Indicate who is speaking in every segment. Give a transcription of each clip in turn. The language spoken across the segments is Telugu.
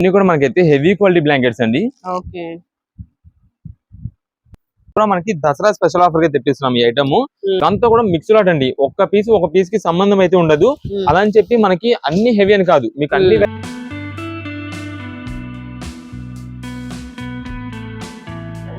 Speaker 1: ఇన్ని కూడా మనకైతే హెవీ క్వాలిటీ బ్లాంకెట్స్ అండి.
Speaker 2: ఓకే.
Speaker 1: మనకి దసరా స్పెషల్ ఆఫర్గా తెప్పిస్తున్నాం ఈ ఐటమ్. అంతా కూడా మిక్స్ లాట్ అండి. ఒక్క పీస్ ఒక పీస్కి సంబంధం అయితే ఉండదు. అలా అని చెప్పి మనకి అన్ని హెవీ అని కాదు. మీకు అన్ని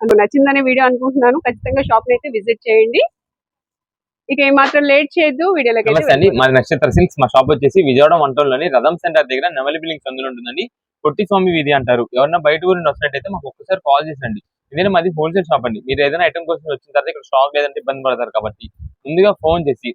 Speaker 2: నాకు నచ్చిందనే వీడియో అనుకుంటున్నాను. ఖచ్చితంగా షాప్ని అయితే విజిట్ చేయండి. ఇక ఏమాత్రం లేట్ చేయొద్దు. వీడియోలోకి అయితే
Speaker 1: మాది నక్షత్ర సిల్క్స్. మా షాప్ వచ్చేసి విజయవాడ వంటలోని రథం సెంటర్ దగ్గర నెమలి బిల్డింగ్స్ అందులో ఉంటుందండి. పొట్టి స్వామి వీధి అంటారు. ఎవరన్నా బయట ఊరి నుండి వస్తున్నట్టయితే మాకు ఒక్కసారి కాల్ చేసండి ఇదే మాది హోల్సేల్ షాప్ అండి. మీరు ఏదైనా ఐటమ్ కోసం వచ్చిన తర్వాత ఇక్కడ స్టాక్ లేదంటే ఇబ్బంది పడతారు కాబట్టి ముందుగా ఫోన్ చేసి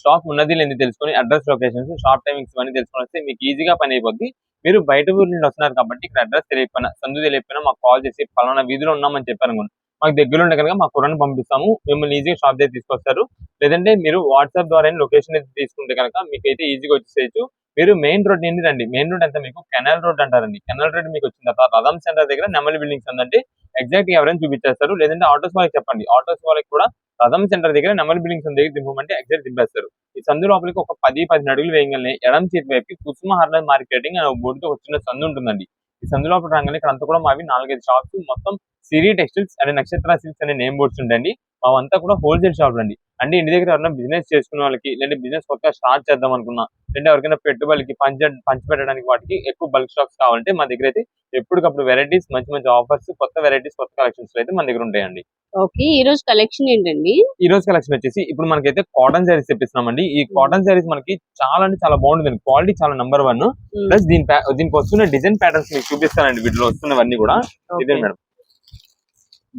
Speaker 1: స్టాక్ ఉన్నది లేని తెలుసుకొని అడ్రస్ లొకేషన్స్ షాప్ టైమింగ్స్ ఇవన్నీ తెలుసుకొని వస్తే మీకు ఈజీగా పని అయిపోద్ది. మీరు బయట ఊరి నుండి వస్తున్నారు కాబట్టి ఇక్కడ అడ్రస్ తెలియకపోయినా సందు తెలియకపోయినా మాకు కాల్ చేసి పలానా వీధిలో ఉన్నామని చెప్పారు అనుకోండి. మాకు దగ్గర ఉండే కనుక మా కుర్రని పంపిస్తాము మిమ్మల్ని ఈజీగా షాప్ దగ్గర తీసుకొస్తారు. లేదంటే మీరు వాట్సాప్ ద్వారా లొకేషన్ అయితే తీసుకుంటే కనుక మీకు అయితే ఈజీగా వచ్చేసేయచ్చు. మీరు మెయిన్ రోడ్ నుండి రండి మెయిన్ రోడ్ అంతా మీకు కెనాల్ రోడ్ అంటారండి. కెనాల్ రోడ్ మీకు వచ్చిన తర్వాత రథం సెంటర్ దగ్గర నెమలి బిల్డింగ్స్ ఉందండి. ఎగ్జాక్ట్గా ఎవరైనా చూపించేస్తారు. లేదంటే ఆటోస్ వాళ్ళకి చెప్పండి. ఆటోస్ వాళ్ళకి కూడా రథం సెంటర్ దగ్గర నెమలి బిల్డింగ్స్ దగ్గర దింపమంటే ఎగ్జాక్ట్ దింపేస్తారు. ఈ సందు లోపలికి ఒక పది పది అడుగులు వేయగలని ఎడం చేతి వైపు కుసుమ హర్నల్ మార్కెటింగ్ అనే బోర్డుతో వచ్చిన సందు ఉంటుందండి. ఈ సందు లోపల రాగానే ఇక్కడ అంతా కూడా మావి నాలుగైదు షాప్స్ మొత్తం Siri textiles and Nakshatra silks అనే నేమ్ బోర్డ్స్ ఉంటాయండి. మావంతా కూడా హోల్సేల్ షాపులు అండి అంటే ఇంటి దగ్గర ఎవరైనా బిజినెస్ చేసుకునే వాళ్ళకి లేదంటే బిజినెస్ కొత్తగా స్టార్ట్ చేద్దాం అనుకున్నా లేదంటే ఎవరికైనా పెట్టుబడికి పంచ పంచి పెట్టడానికి వాటికి ఎక్కువ బల్క్ స్టాక్స్ కావాలంటే మా దగ్గర అయితే ఎప్పటికప్పుడు వెరైటీస్ మంచి మంచి ఆఫర్స్ కొత్త వెరైటీస్ కొత్త కలెక్షన్స్ అయితే మన దగ్గర ఉంటాయండి.
Speaker 2: ఓకే ఈ రోజు కలెక్షన్ ఏంటండి?
Speaker 1: ఈ రోజు కలెక్షన్ వచ్చేసి ఇప్పుడు మనకైతే కాటన్ శారీస్ తెప్పిస్తున్నామండి. ఈ కాటన్ శారీస్ మనకి చాలా అంటే చాలా బాగుంటుంది క్వాలిటీ చాలా నెంబర్ వన్ ప్లస్ దీని దీనికి వస్తున్న డిజైన్ ప్యాటర్న్స్ మీకు చూపిస్తానండి వీటిలో వస్తున్నవన్నీ కూడా. ఇదే మేడం.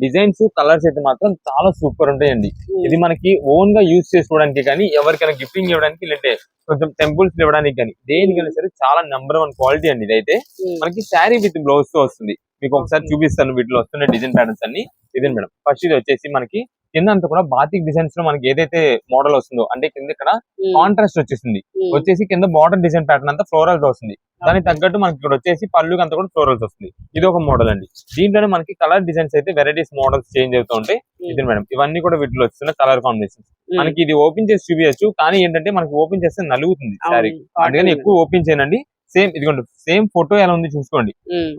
Speaker 1: డిజైన్స్ కలర్స్ అయితే మాత్రం చాలా సూపర్ ఉంటాయండి. ఇది మనకి ఓన్గా యూజ్ చేసుకోవడానికి కానీ ఎవరికైనా గిఫ్టింగ్ ఇవ్వడానికి లేదంటే కొంచెం టెంపుల్స్ ఇవ్వడానికి కానీ దేనికైనా సరే చాలా నెంబర్ వన్ క్వాలిటీ అండి ఇదైతే. మనకి శారీ విత్ బ్లౌజ్తో వస్తుంది. మీకు ఒకసారి
Speaker 2: Okay.
Speaker 1: చూపిస్తాను వీటిలో వస్తున్న డిజైన్ ప్యాటర్న్స్ అన్ని. ఇదే మేడం. ఫస్ట్ ఇది వచ్చేసి మనకి కింద అంతా కూడా బాతిక్ డిజైన్స్లో మనకి ఏదైతే మోడల్ వస్తుందో అంటే కింద ఇక్కడ కాంట్రాస్ట్ వచ్చేసింది. వచ్చేసి కింద బార్డర్ డిజైన్ ప్యాటర్న్ అంతా ఫ్లోరల్స్ వస్తుంది. దానికి తగ్గట్టు మనకి ఇక్కడ వచ్చేసి పళ్ళుకి అంతా కూడా ఫ్లోరల్స్ వస్తుంది. ఇది ఒక మోడల్ అండి. దీంట్లోనే మనకి కలర్ డిజైన్స్ అయితే వెరైటీస్ మోడల్స్ చేంజ్ అవుతూ ఉంటాయి. ఇది మేడం ఇవన్నీ కూడా వీటిలో వస్తున్న కలర్ కాంబినేషన్ మనకి ఇది ఓపెన్ చేసి చూపించచ్చు కానీ ఏంటంటే మనకి ఓపెన్ చేస్తే నలుగుతుంది అందుకని ఎక్కువ ఓపెన్ చేయనండి. సేమ్ ఇదిగోండి సేమ్ ఫోటో ఎలా ఉంది చూసుకోండి.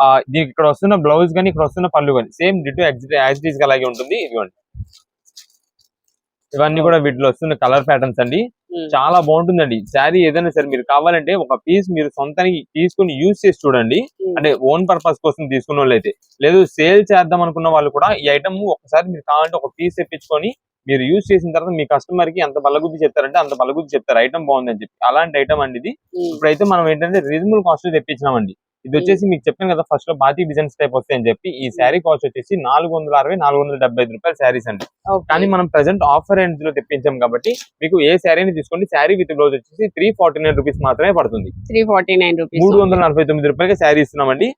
Speaker 1: ఆ దీనికి ఇక్కడ వస్తున్న బ్లౌజ్ కానీ ఇక్కడ వస్తున్న పళ్ళు కానీ సేమ్ డిటో యాజ్గా అలాగే ఉంటుంది. ఇదిగోండి. ఇవన్నీ కూడా వీటిలో వస్తున్న కలర్ ప్యాటర్న్స్ అండి. చాలా బాగుంటుందండి. శారీ ఏదైనా సరే మీరు కావాలంటే ఒక పీస్ మీరు సొంతానికి తీసుకుని యూజ్ చేసి చూడండి. అంటే ఓన్ పర్పస్ కోసం తీసుకున్న వాళ్ళు అయితే లేదు సేల్ చేద్దాం అనుకున్న వాళ్ళు కూడా ఈ ఐటమ్ ఒకసారి మీరు కావాలంటే ఒక పీస్ తెప్పించుకొని మీరు యూజ్ చేసిన తర్వాత మీ కస్టమర్కి ఎంత బల్లగుద్ది చెప్తారంటే అంత బల్లగుద్ది చెప్తారు. ఐటమ్ బాగుందని చెప్పి. అలాంటి ఐటమ్ అండి ఇది. ఇప్పుడైతే మనం ఏంటంటే రీజనబుల్ కాస్ట్ తెప్పించినామండి. ఇది వచ్చేసి మీకు చెప్పాను కదా ఫస్ట్లో బాతి డిజైన్స్ టైప్ వస్తాయని చెప్పి ఈ శారీ కాస్ట్ వచ్చేసి నాలుగు వందల అరవై నాలుగు వందల డెబ్బై ఐదు రూపాయల శారీస్ అండి. కానీ మనం ప్రెసెంట్ ఆఫర్ రేంజ్లో తెప్పించాం కాబట్టి మీకు ఏ శారీని తీసుకోండి శారీ విత్ బ్లౌజ్ వచ్చేసి త్రీ ఫార్టీ నైన్ రూపీస్ మాత్రమే పడుతుంది.
Speaker 2: త్రీ ఫార్టీ నైన్ రూపీస్
Speaker 1: మూడు వందల నలభై తొమ్మిది రూపాయలకి శారీ ఇస్తున్నామండి.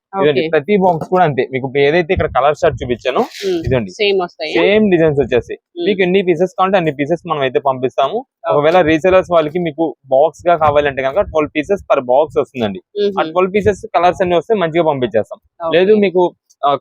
Speaker 1: ప్రతి బాక్స్ కూడా అంతే. మీకు ఏదైతే ఇక్కడ కలర్ షర్ట్ చూపించానో ఇదండి.
Speaker 2: సేమ్ వస్తాయి?
Speaker 1: సేమ్ డిజైన్స్ వచ్చేసి. మీకు ఎన్ని పీసెస్ కావాలంటే అన్ని పీసెస్ మనం అయితే పంపిస్తాము ఒకవేళ రీసెలర్స్ వాళ్ళకి మీకు బాక్స్గా కావాలంటే కనుక ట్వెల్వ్ పీసెస్ పర్ బాక్స్ వస్తుందండి. ఆ ట్వెల్వ్ పీసెస్ కలర్స్ అన్ని వస్తే మంచిగా పంపించేస్తాం. లేదు మీకు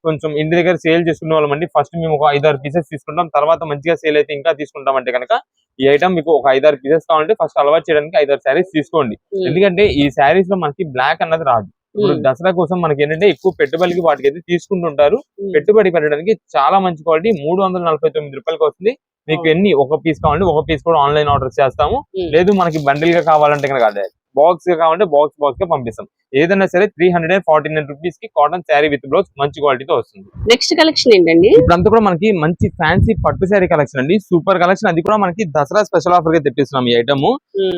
Speaker 1: కొంచెం ఇంటి దగ్గర సేల్ చేసుకునే వాళ్ళమండి ఫస్ట్ మేము ఒక ఐదారు పీసెస్ తీసుకుంటాం. తర్వాత మంచిగా సేల్ అయితే ఇంకా తీసుకుంటాం అంటే కనుక. ఈ ఐటమ్ మీకు ఒక ఐదారు పీసెస్ కావాలంటే ఫస్ట్ అలవాటు చేయడానికి ఐదారు శారీస్ తీసుకోండి. ఎందుకంటే ఈ శారీస్లో మనకి బ్లాక్ అన్నది రాదు. ఇప్పుడు దసరా కోసం మనకి ఏంటంటే ఎక్కువ పెట్టుబడికి వాటికి అయితే తీసుకుంటుంటారు పెట్టుబడి పెట్టడానికి చాలా మంచి క్వాలిటీ. మూడు వందల నలభై తొమ్మిది రూపాయలకి వస్తుంది. మీకు. ఎన్ని ఒక పీస్ కావాలంటే ఒక పీస్ కూడా ఆన్లైన్ ఆర్డర్ చేస్తాము. లేదు మనకి బండిల్గా కావాలంటే కనుక అదే. బాక్స్ కావాలంటే బాక్స్ బాక్స్గా పంపిస్తాం. ఏదైనా సరే three hundred and forty nine రూపీస్కి కాటన్ శారీ విత్ బ్లౌజ్ మంచి క్వాలిటీతో వస్తుంది.
Speaker 2: నెక్స్ట్ కలెక్షన్ ఏంటండి?
Speaker 1: ఇప్పుడంతా కూడా మనకి మంచి ఫ్యాన్సీ పట్టు శారీ కలెక్షన్ అండి. సూపర్ కలెక్షన్ అది కూడా మనకి దసరా స్పెషల్ ఆఫర్గా తెప్పిస్తున్నాం ఈ ఐటమ్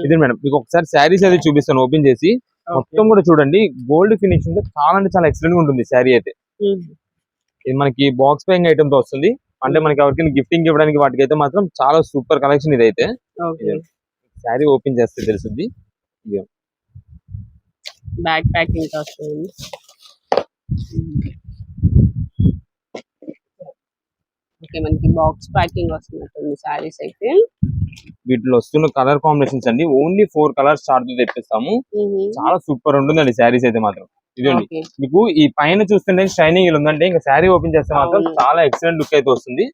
Speaker 1: ఇది మేడం మీకు ఒకసారి శారీస్ అయితే చూపిస్తాను ఓపెన్ చేసి. మొత్తం కూడా చూడండి. గోల్డ్ ఫినిషింగ్తో చాలా అంటే చాలా ఎక్సలెంట్గా ఉంటుంది శారీ అయితే. ఇది మనకి బాక్స్ పేయింగ్ ఐటమ్తో వస్తుంది. అంటే మనకి ఎవరికైనా గిఫ్టింగ్ ఇవ్వడానికి వాటికి అయితే మాత్రం చాలా సూపర్ కలెక్షన్ ఇది అయితే శారీ ఓపెన్ చేస్తే తెలుస్తుంది.
Speaker 2: బ్యాక్ ప్యాకింగ్ వస్తుంది ఓకే మనకి బాక్స్ ప్యాకింగ్ వస్తున్నట్టుంది సారీస్ అయితే.
Speaker 1: వీటిలో వస్తున్న కలర్ కాంబినేషన్స్ అండి. ఓన్లీ ఫోర్ కలర్స్ చార్ట్ తెప్పిస్తాము చాలా సూపర్ ఉంటుందండి శారీస్ అయితే మాత్రం. ఇదండి మీకు ఈ పైన చూస్తుంటే షైనింగ్ ఇలా ఉందంటే ఇంకా శారీ ఓపెన్ చేస్తే మాత్రం. చాలా ఎక్సలెంట్ లుక్ అయితే వస్తుంది.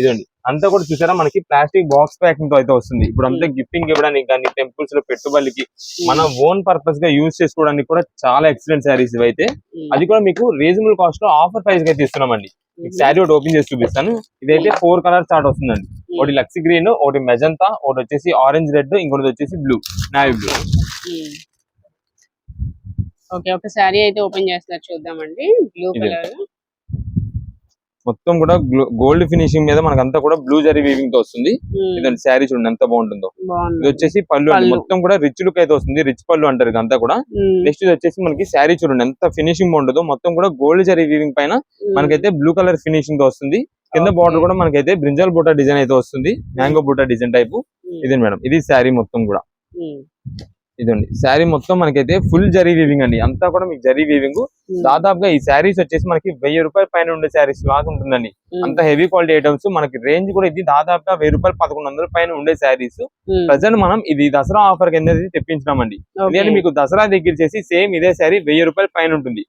Speaker 1: ఇదండి అంతా కూడా చూసారా? మనకి ప్లాస్టిక్ బాక్స్ ప్యాకింగ్తో అయితే వస్తుంది. ఇప్పుడు అంతా గిఫ్టింగ్ ఇవ్వడానికి కానీ టెంపుల్స్లో పెట్టుబడికి మన ఓన్ పర్పస్గా యూజ్ చేసుకోవడానికి కూడా చాలా ఎక్సలెంట్ శారీస్ ఇవి అయితే అది కూడా మీకు రీజనబుల్ కాస్ట్లో ఆఫర్ ప్రైస్గా ఇస్తున్నామండి. మీకు శారీ ఒకటి ఓపెన్ చేసి చూపిస్తాను. ఇదైతే ఫోర్ కలర్ స్టార్ట్ వస్తుందండి. ఒకటి లక్సీ గ్రీన్ ఒకటి మెజంతా ఒకటి వచ్చేసి ఆరెంజ్ రెడ్ ఇంకోటి వచ్చేసి బ్లూ నావీ బ్లూ.
Speaker 2: ఓకే ఒక శారీ అయితే ఓపెన్ చేస్తున్నారు. చూద్దామండి. బ్లూ. కలర్.
Speaker 1: మొత్తం కూడా గోల్డ్ ఫినిషింగ్ మీద మనకంతా కూడా బ్లూ జరీ వీవింగ్తో వస్తుంది. ఇదండి శారీ చూడండి ఎంత బాగుంటుందో. ఇది వచ్చేసి పళ్ళు. మొత్తం కూడా రిచ్ లుక్ అయితే వస్తుంది. రిచ్ పళ్ళు అంటారు ఇదంతా కూడా. నెక్స్ట్ ఇది వచ్చేసి మనకి శారీ చూడండి ఎంత ఫినిషింగ్ బాగుంటుందో. మొత్తం కూడా గోల్డ్ జరీ వీవింగ్ పైన మనకైతే బ్లూ కలర్ ఫినిషింగ్తో వస్తుంది. కింద. బార్డర్ కూడా మనకైతే బ్రింజల్ బూటా డిజైన్ అయితే వస్తుంది. మ్యాంగో బూటా డిజైన్ టైప్ ఇదే మేడం. ఇది శారీ మొత్తం కూడా. ఇదండి. శారీ మొత్తం మనకైతే ఫుల్ జరీ వీవింగ్ అండి. అంతా కూడా మీకు జరీ వీవింగ్ దాదాపుగా ఈ శారీస్ వచ్చేసి మనకి వెయ్యి రూపాయల పైన ఉండే శారీస్ లాగా ఉంటుందండి. అంత హెవీ క్వాలిటీ ఐటమ్స్ మనకి రేంజ్ కూడా ఇది దాదాపుగా వెయ్యి రూపాయలు పదకొండు వందల పైన ఉండే శారీస్. ప్రజెంట్ మనం ఇది దసరా ఆఫర్ కింద తెప్పించినామండి. ఎందుకంటే మీకు దసరా దగ్గర చేసి సేమ్ ఇదే శారీ వెయ్యి రూపాయల పైన ఉంటుంది.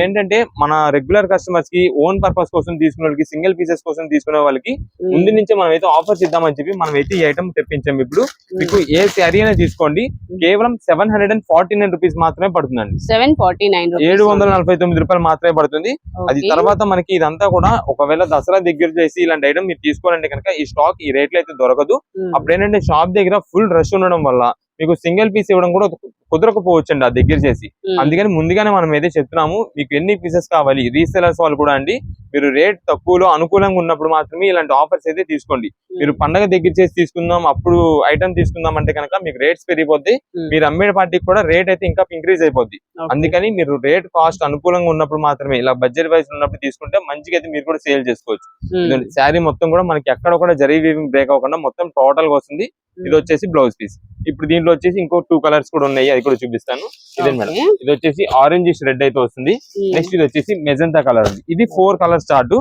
Speaker 1: ఏంటంటే మన రెగ్యులర్ కస్టమర్స్కి ఓన్ పర్పస్ కోసం తీసుకునే వాళ్ళకి సింగిల్ పీసెస్ కోసం తీసుకునే వాళ్ళకి ముందు నుంచే మనం అయితే ఆఫర్స్ ఇద్దామని చెప్పి మనం అయితే ఈ ఐటమ్ తెప్పించాం. ఇప్పుడు మీకు ఏ శారీ అయినా తీసుకోండి. కేవలం seven hundred and forty nine rupees మాత్రమే పడుతుందండి.
Speaker 2: సెవెన్ ఫార్టీ నైన్
Speaker 1: ఏడు వందల నలభై తొమ్మిది రూపాయలు మాత్రమే పడుతుంది. అది తర్వాత మనకి ఇదంతా కూడా ఒకవేళ దసరా దగ్గర చేసి ఇలాంటి ఐటమ్ మీరు తీసుకోవాలంటే కనుక ఈ స్టాక్ ఈ రేట్లో అయితే దొరకదు. అప్పుడు ఏంటంటే షాప్ దగ్గర ఫుల్ రష్ ఉండడం వల్ల మీకు సింగిల్ పీస్ ఇవ్వడం కూడా కుదరకపోవచ్చు అండి ఆ దగ్గర చేసి. అందుకని ముందుగానే మనం అయితే చెప్తున్నాము మీకు ఎన్ని పీసెస్ కావాలి రీసెలర్స్ వాళ్ళు కూడా అండి మీరు రేట్ తక్కువలో అనుకూలంగా ఉన్నప్పుడు మాత్రమే ఇలాంటి ఆఫర్స్ అయితే తీసుకోండి. మీరు పండగ దగ్గర చేసి తీసుకుందాం అప్పుడు ఐటమ్ తీసుకుందాం అంటే కనుక మీకు రేట్స్ పెరిగిపోద్ది. మీరు అమ్మే పార్టీకి కూడా రేట్ అయితే ఇంకా ఇంక్రీజ్ అయిపోద్ది. అందుకని మీరు రేట్ కాస్ట్ అనుకూలంగా ఉన్నప్పుడు మాత్రమే ఇలా బడ్జెట్ వైజ్ ఉన్నప్పుడు తీసుకుంటే మంచిగా అయితే మీరు కూడా సేల్ చేసుకోవచ్చు. శారీ మొత్తం కూడా మనకి ఎక్కడ కూడా జరీ వీవింగ్ బ్రేక్ అవ్వకుండా మొత్తం టోటల్గా వస్తుంది. ఇది వచ్చేసి బ్లౌజ్ పీస్ ఇప్పుడు దీంట్లో వచ్చేసి ఇంకో టూ కలర్స్ కూడా ఉన్నాయి. అది కూడా చూపిస్తాను. ఇదే మేడం. ఇది వచ్చేసి ఆరెంజ్ రెడ్ అయితే వస్తుంది. నెక్స్ట్ ఇది వచ్చేసి మెజంతా కలర్ ఉంది. ఇది ఫోర్ కలర్ స్టార్ట్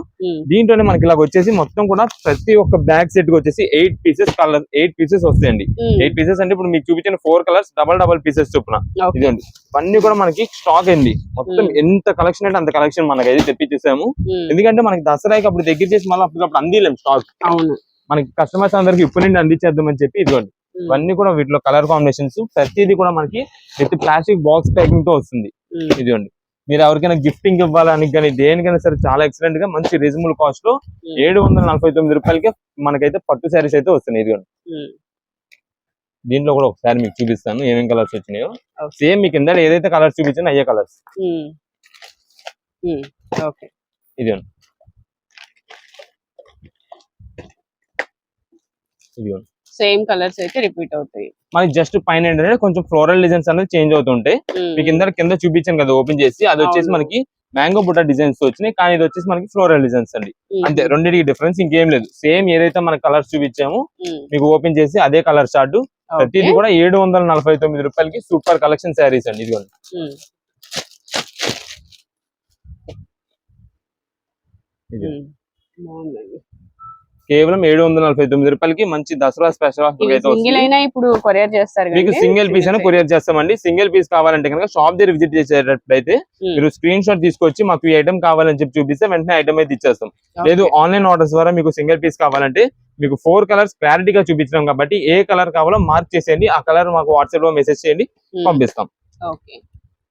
Speaker 1: దీంట్లోనే మనకి ఇలా వచ్చేసి మొత్తం కూడా ప్రతి ఒక్క బ్యాగ్ సెట్కి వచ్చేసి eight pieces colour eight pieces వస్తాయండి. ఎయిట్ పీసెస్ అంటే ఇప్పుడు మీకు చూపించిన four colours double double pieces చొప్పున. ఇదండి ఇవన్నీ కూడా మనకి స్టాక్ అయింది మొత్తం. ఎంత కలెక్షన్ అంటే అంత కలెక్షన్ మనకి అయితే తెప్పించేసాము ఎందుకంటే మనకి దసరాకి అప్పుడు దగ్గర చేసి మళ్ళీ అప్పటికప్పుడు అందిలేం స్టాక్ మనకి కస్టమర్స్ అందరికి ఇప్పుడు నుండి అందించేద్దామని చెప్పి ఇదిగోండి. ఇవన్నీ కూడా వీటిలో కలర్ కాంబినేషన్స్ ప్రతిదీ కూడా మనకి విత్ ప్లాస్టిక్ బాక్స్ ప్యాకింగ్తో వస్తుంది. ఇదిగోండి మీరు ఎవరికైనా గిఫ్టింగ్ ఇవ్వాలని కానీ దేనికైనా సరే చాలా ఎక్సలెంట్గా మంచి రీజనబుల్ కాస్ట్లో ఏడు వందల నలభై తొమ్మిది రూపాయలకి మనకైతే పట్టు శారీస్ అయితే వస్తున్నాయి. ఇదిగోండి దీంట్లో కూడా ఒకసారి మీకు చూపిస్తాను ఏమేం కలర్స్ వచ్చినాయో. సేమ్ మీకు కింద ఏదైతే కలర్స్ చూపించానో అయ్యే కలర్స్ ఇదిగోండి ఇదిగోండి
Speaker 2: సేమ్ కలర్స్ అయితే రిపీట్ అవుతాయి.
Speaker 1: మనకి జస్ట్ పైన ఏంటంటే కొంచెం ఫ్లోరల్ డిజైన్స్ అనేది చేంజ్ అవుతుంటాయి. మీకు కింద కింద చూపించాను కదా ఓపెన్ చేసి అది వచ్చేసి. మనకి మ్యాంగో బుట్ట డిజైన్స్ వచ్చినాయి కానీ ఇది వచ్చేసి మనకి ఫ్లోరల్ డిజైన్స్ అండి. అంతే రెండింటికి డిఫరెన్స్ ఇంకేం లేదు. సేమ్ ఏదైతే మన కలర్స్ చూపించామో మీకు ఓపెన్ చేసి అదే కలర్ చార్ట్ ప్రతిది కూడా ఏడు వందల నలభై తొమ్మిది రూపాయలకి సూపర్ కలెక్షన్ శారీస్ అండి ఇదిగోండి. ఇది కేవలం ఏడు వందల నలభై తొమ్మిది రూపాయలకి మంచి దసరా స్పెషల్ ఆఫర్ అయితే
Speaker 2: సింగిల్
Speaker 1: వస్తుంది
Speaker 2: అయినా ఇప్పుడు కొరియర్ చేస్తారు
Speaker 1: మీకు? సింగిల్ పీస్ అయినా కొరియర్ చేస్తామండి సింగిల్ పీస్ కావాలంటే కనుక షాప్ దగ్గర విజిట్ చేసేటట్లయితే
Speaker 2: Hmm.
Speaker 1: మీరు స్క్రీన్ షాట్ తీసుకొచ్చి మాకు ఈ ఐటమ్ కావాలని చెప్పి చూపిస్తే వెంటనే ఐటమ్ అయితే ఇచ్చేస్తాం. లేదు ఆన్లైన్ ఆర్డర్స్ ద్వారా మీకు సింగిల్ పీస్ కావాలంటే మీకు ఫోర్ కలర్స్ క్లారిటీగా చూపించడం కాబట్టి ఏ కలర్ కావాలో మార్క్ చేసేయండి ఆ కలర్ మాకు వాట్సాప్లో మెసేజ్ చేయండి
Speaker 2: Hmm.
Speaker 1: పంపిస్తాం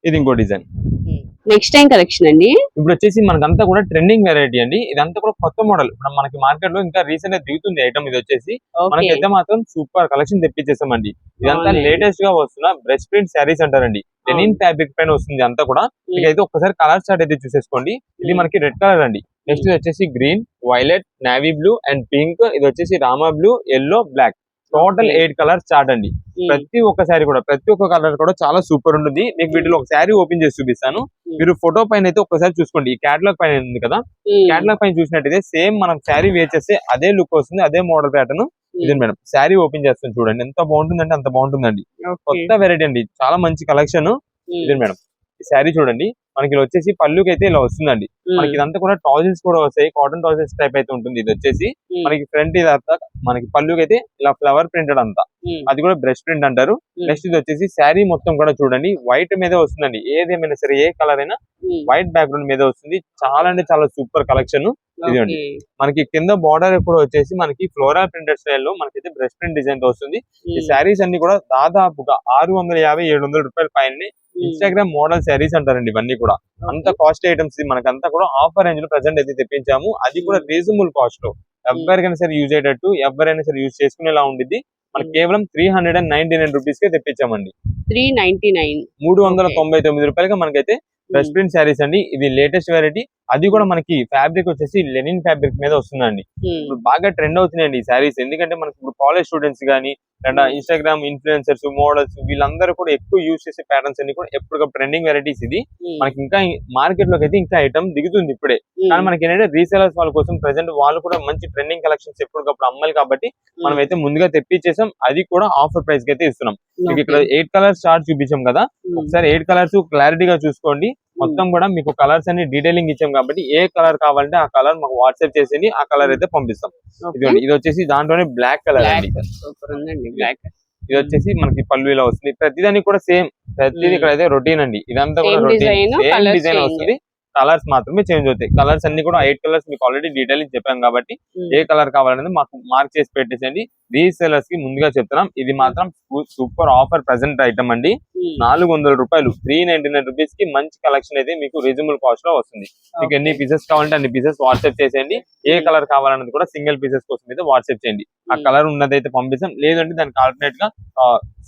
Speaker 1: ఇది ఇంకో డిజైన్.
Speaker 2: నెక్స్ట్ టైం కలెక్షన్ అండి.
Speaker 1: ఇప్పుడు వచ్చేసి మనకంతా కూడా ట్రెండింగ్ వెరైటీ అండి. ఇదంతా కూడా కొత్త మోడల్ ఇప్పుడు మనకి మార్కెట్లో ఇంకా రీసెంట్గా దిగుతుంది ఐటమ్ ఇది వచ్చేసి.
Speaker 2: ఓకే.
Speaker 1: మనకైతే మాత్రం సూపర్ కలెక్షన్ తెప్పించేసామండి. ఇదంతా. లేటెస్ట్గా వస్తున్న బ్రెస్ట్ ప్రింట్ శారీస్ అంటారండి. లెనిన్ ఫ్యాబ్రిక్ పైన వస్తుంది అంతా కూడా. ఇదైతే ఒక్కసారి కలర్ చార్ట్ అయితే చూసేసుకోండి. ఇది
Speaker 2: Hmm.
Speaker 1: మనకి రెడ్ కలర్ అండి. నెక్స్ట్ ఇది వచ్చేసి green violet navy blue and pink ఇది వచ్చేసి Rama blue yellow black total. Eight colours chart అండి. ప్రతి ఒక్క శారీ కూడా ప్రతి ఒక్క కలర్ కూడా చాలా సూపర్ ఉంటుంది. మీకు వీటిలో ఒక శారీ ఓపెన్ చేసి చూపిస్తాను. మీరు ఫోటో పైన అయితే ఒకసారి చూసుకోండి. ఈ క్యాటలాగ్ పైన ఉంది కదా. క్యాటలాగ్ పైన చూసినట్టయితే సేమ్ మనం శారీ వేర్ చేస్తే అదే లుక్ వస్తుంది అదే మోడల్ ప్యాటర్న్ ఇది మేడం. శారీ ఓపెన్ చేస్తాను చూడండి. ఎంత బాగుంటుందంటే అంత బాగుంటుందండి. కొత్త వెరైటీ అండి. చాలా మంచి కలెక్షన్ ఇది మేడం. ఈ శారీ చూడండి. మనకి ఇలా వచ్చేసి పళ్ళుకి అయితే ఇలా వస్తుందండి. మనకి ఇదంతా కూడా టాజిల్స్ కూడా వస్తాయి. కాటన్ టాజిల్స్ టైప్ అయితే ఉంటుంది ఇది వచ్చేసి. మనకి ఫ్రంట్ ఇదంతా మనకి పళ్ళుకి అయితే ఇలా ఫ్లవర్ ప్రింటెడ్ అంతా. అది కూడా బ్రష్ ప్రింట్ అంటారు. నెక్స్ట్ ఇది వచ్చేసి శారీ మొత్తం కూడా చూడండి. వైట్ మీదే వస్తుందండి. ఏదేమైనా సరే ఏ కలర్ అయినా వైట్ బ్యాక్గ్రౌండ్ మీద వస్తుంది. చాలా అంటే చాలా సూపర్ కలెక్షన్ ఇదిగోండి. మనకి కింద బార్డర్ కూడా వచ్చేసి మనకి ఫ్లోరల్ ప్రింటెడ్ స్టైల్లో మనకైతే బ్రష్ ప్రింట్ డిజైన్తో వస్తుంది. ఈ శారీస్ అన్ని కూడా దాదాపుగా ఆరు వందల యాభై ఏడు వందల రూపాయల పైన ఇన్స్టాగ్రామ్ మోడల్ శారీస్ అంటారండి ఇవన్నీ కూడా. అంత కాస్ట్ ఐటమ్స్ మనకంతా కూడా ఆఫర్ రేంజ్లో ప్రజెంట్ అయితే తెప్పించాము. అది కూడా రీజనబుల్ కాస్ట్లో. ఎవరికైనా సరే యూజ్ అయ్యేటట్టు ఎవరైనా సరే యూజ్ చేసుకునేలా ఉండిద్ది. మనకి కేవలం three hundred and ninety nine rupees కే తెప్పించామండి.
Speaker 2: త్రీ నైన్టీ నైన్
Speaker 1: మూడు వందల. తొంభై తొమ్మిది రూపాయలకి మనకైతే బ్రష్ ప్రింట్ శారీస్ అండి. ఇది లేటెస్ట్ వెరైటీ అది కూడా మనకి ఫ్యాబ్రిక్ వచ్చేసి లెనిన్ ఫ్యాబ్రిక్ మీద వస్తుందండి. ఇప్పుడు బాగా ట్రెండ్ అవుతున్నాయండి ఈ శారీస్ ఎందుకంటే మనకి ఇప్పుడు కాలేజ్ స్టూడెంట్స్ కానీ లేదా
Speaker 2: Hmm.
Speaker 1: ఇన్స్టాగ్రామ్ ఇన్ఫ్లుయెన్సర్స్ మోడల్స్ వీళ్ళందరూ కూడా ఎక్కువ యూజ్ చేసే ప్యాటర్న్స్ అన్ని కూడా ఎప్పటికప్పుడు ట్రెండింగ్ వెరైటీస్ ఇది. మనకి ఇంకా మార్కెట్లోకి అయితే ఇంకా ఐటమ్ దిగుతుంది ఇప్పుడే. కానీ మనకి ఏంటంటే రీసేలర్స్ వాళ్ళ కోసం ప్రెసెంట్ వాళ్ళు కూడా మంచి ట్రెండింగ్ కలెక్షన్స్ ఎప్పటికప్పుడు అమ్మాలి కాబట్టి మనం అయితే ముందుగా తెప్పించేసాం. అది కూడా ఆఫర్ ప్రైస్కి అయితే ఇస్తున్నాం. మీకు ఇక్కడ ఎయిట్ కలర్స్ చార్ట్ చూపించాం కదా. ఒకసారి ఎయిట్ కలర్స్ క్లారిటీగా చూసుకోండి. మొత్తం కూడా మీకు కలర్స్ అన్ని డీటెయిలింగ్ ఇచ్చాం కాబట్టి ఏ కలర్ కావాలంటే ఆ కలర్ మాకు వాట్సాప్ చేసి ఆ కలర్ అయితే పంపిస్తాం. ఇదిగోండి. ఇది వచ్చేసి దాంట్లోనే బ్లాక్ కలర్ అండి.
Speaker 2: బ్లాక్
Speaker 1: ఇది వచ్చేసి మనకి పళ్ళు ఇలా వస్తుంది. ప్రతిదానికి కూడా సేమ్ ప్రతిదీ. ఇక్కడ అయితే రొటీన్ అండి. ఇదంతా కూడా రొటీన్ సేమ్ డిజైన్. వస్తుంది. కలర్స్ మాత్రమే చేంజ్ అవుతాయి. కలర్స్ అన్ని కూడా ఎయిట్ కలర్స్ మీకు ఆల్రెడీ డీటెయిలింగ్ చెప్పాం కాబట్టి ఏ కలర్ కావాలనేది మాకు మార్క్ చేసి పెట్టేసేయండి. రీసెలర్స్కి ముందుగా చెప్తున్నాం. ఇది మాత్రం సూపర్ ఆఫర్ ప్రెసెంట్ ఐటమ్ అండి. నాలుగు వందల రూపాయలు. త్రీ నైన్టీ నైన్ రూపీస్కి మంచి కలెక్షన్ అయితే మీకు రీజనబుల్ కాస్ట్లో వస్తుంది. మీకు ఎన్ని పీసెస్ కావాలంటే అన్ని పీసెస్ వాట్సాప్ చేసేయండి. ఏ కలర్ కావాలన్నది కూడా సింగిల్ పీసెస్ కోసం అయితే వాట్సాప్ చేయండి. ఆ కలర్ ఉన్నది అయితే పంపిస్తాం. లేదంటే దానికి ఆల్టర్నేట్గా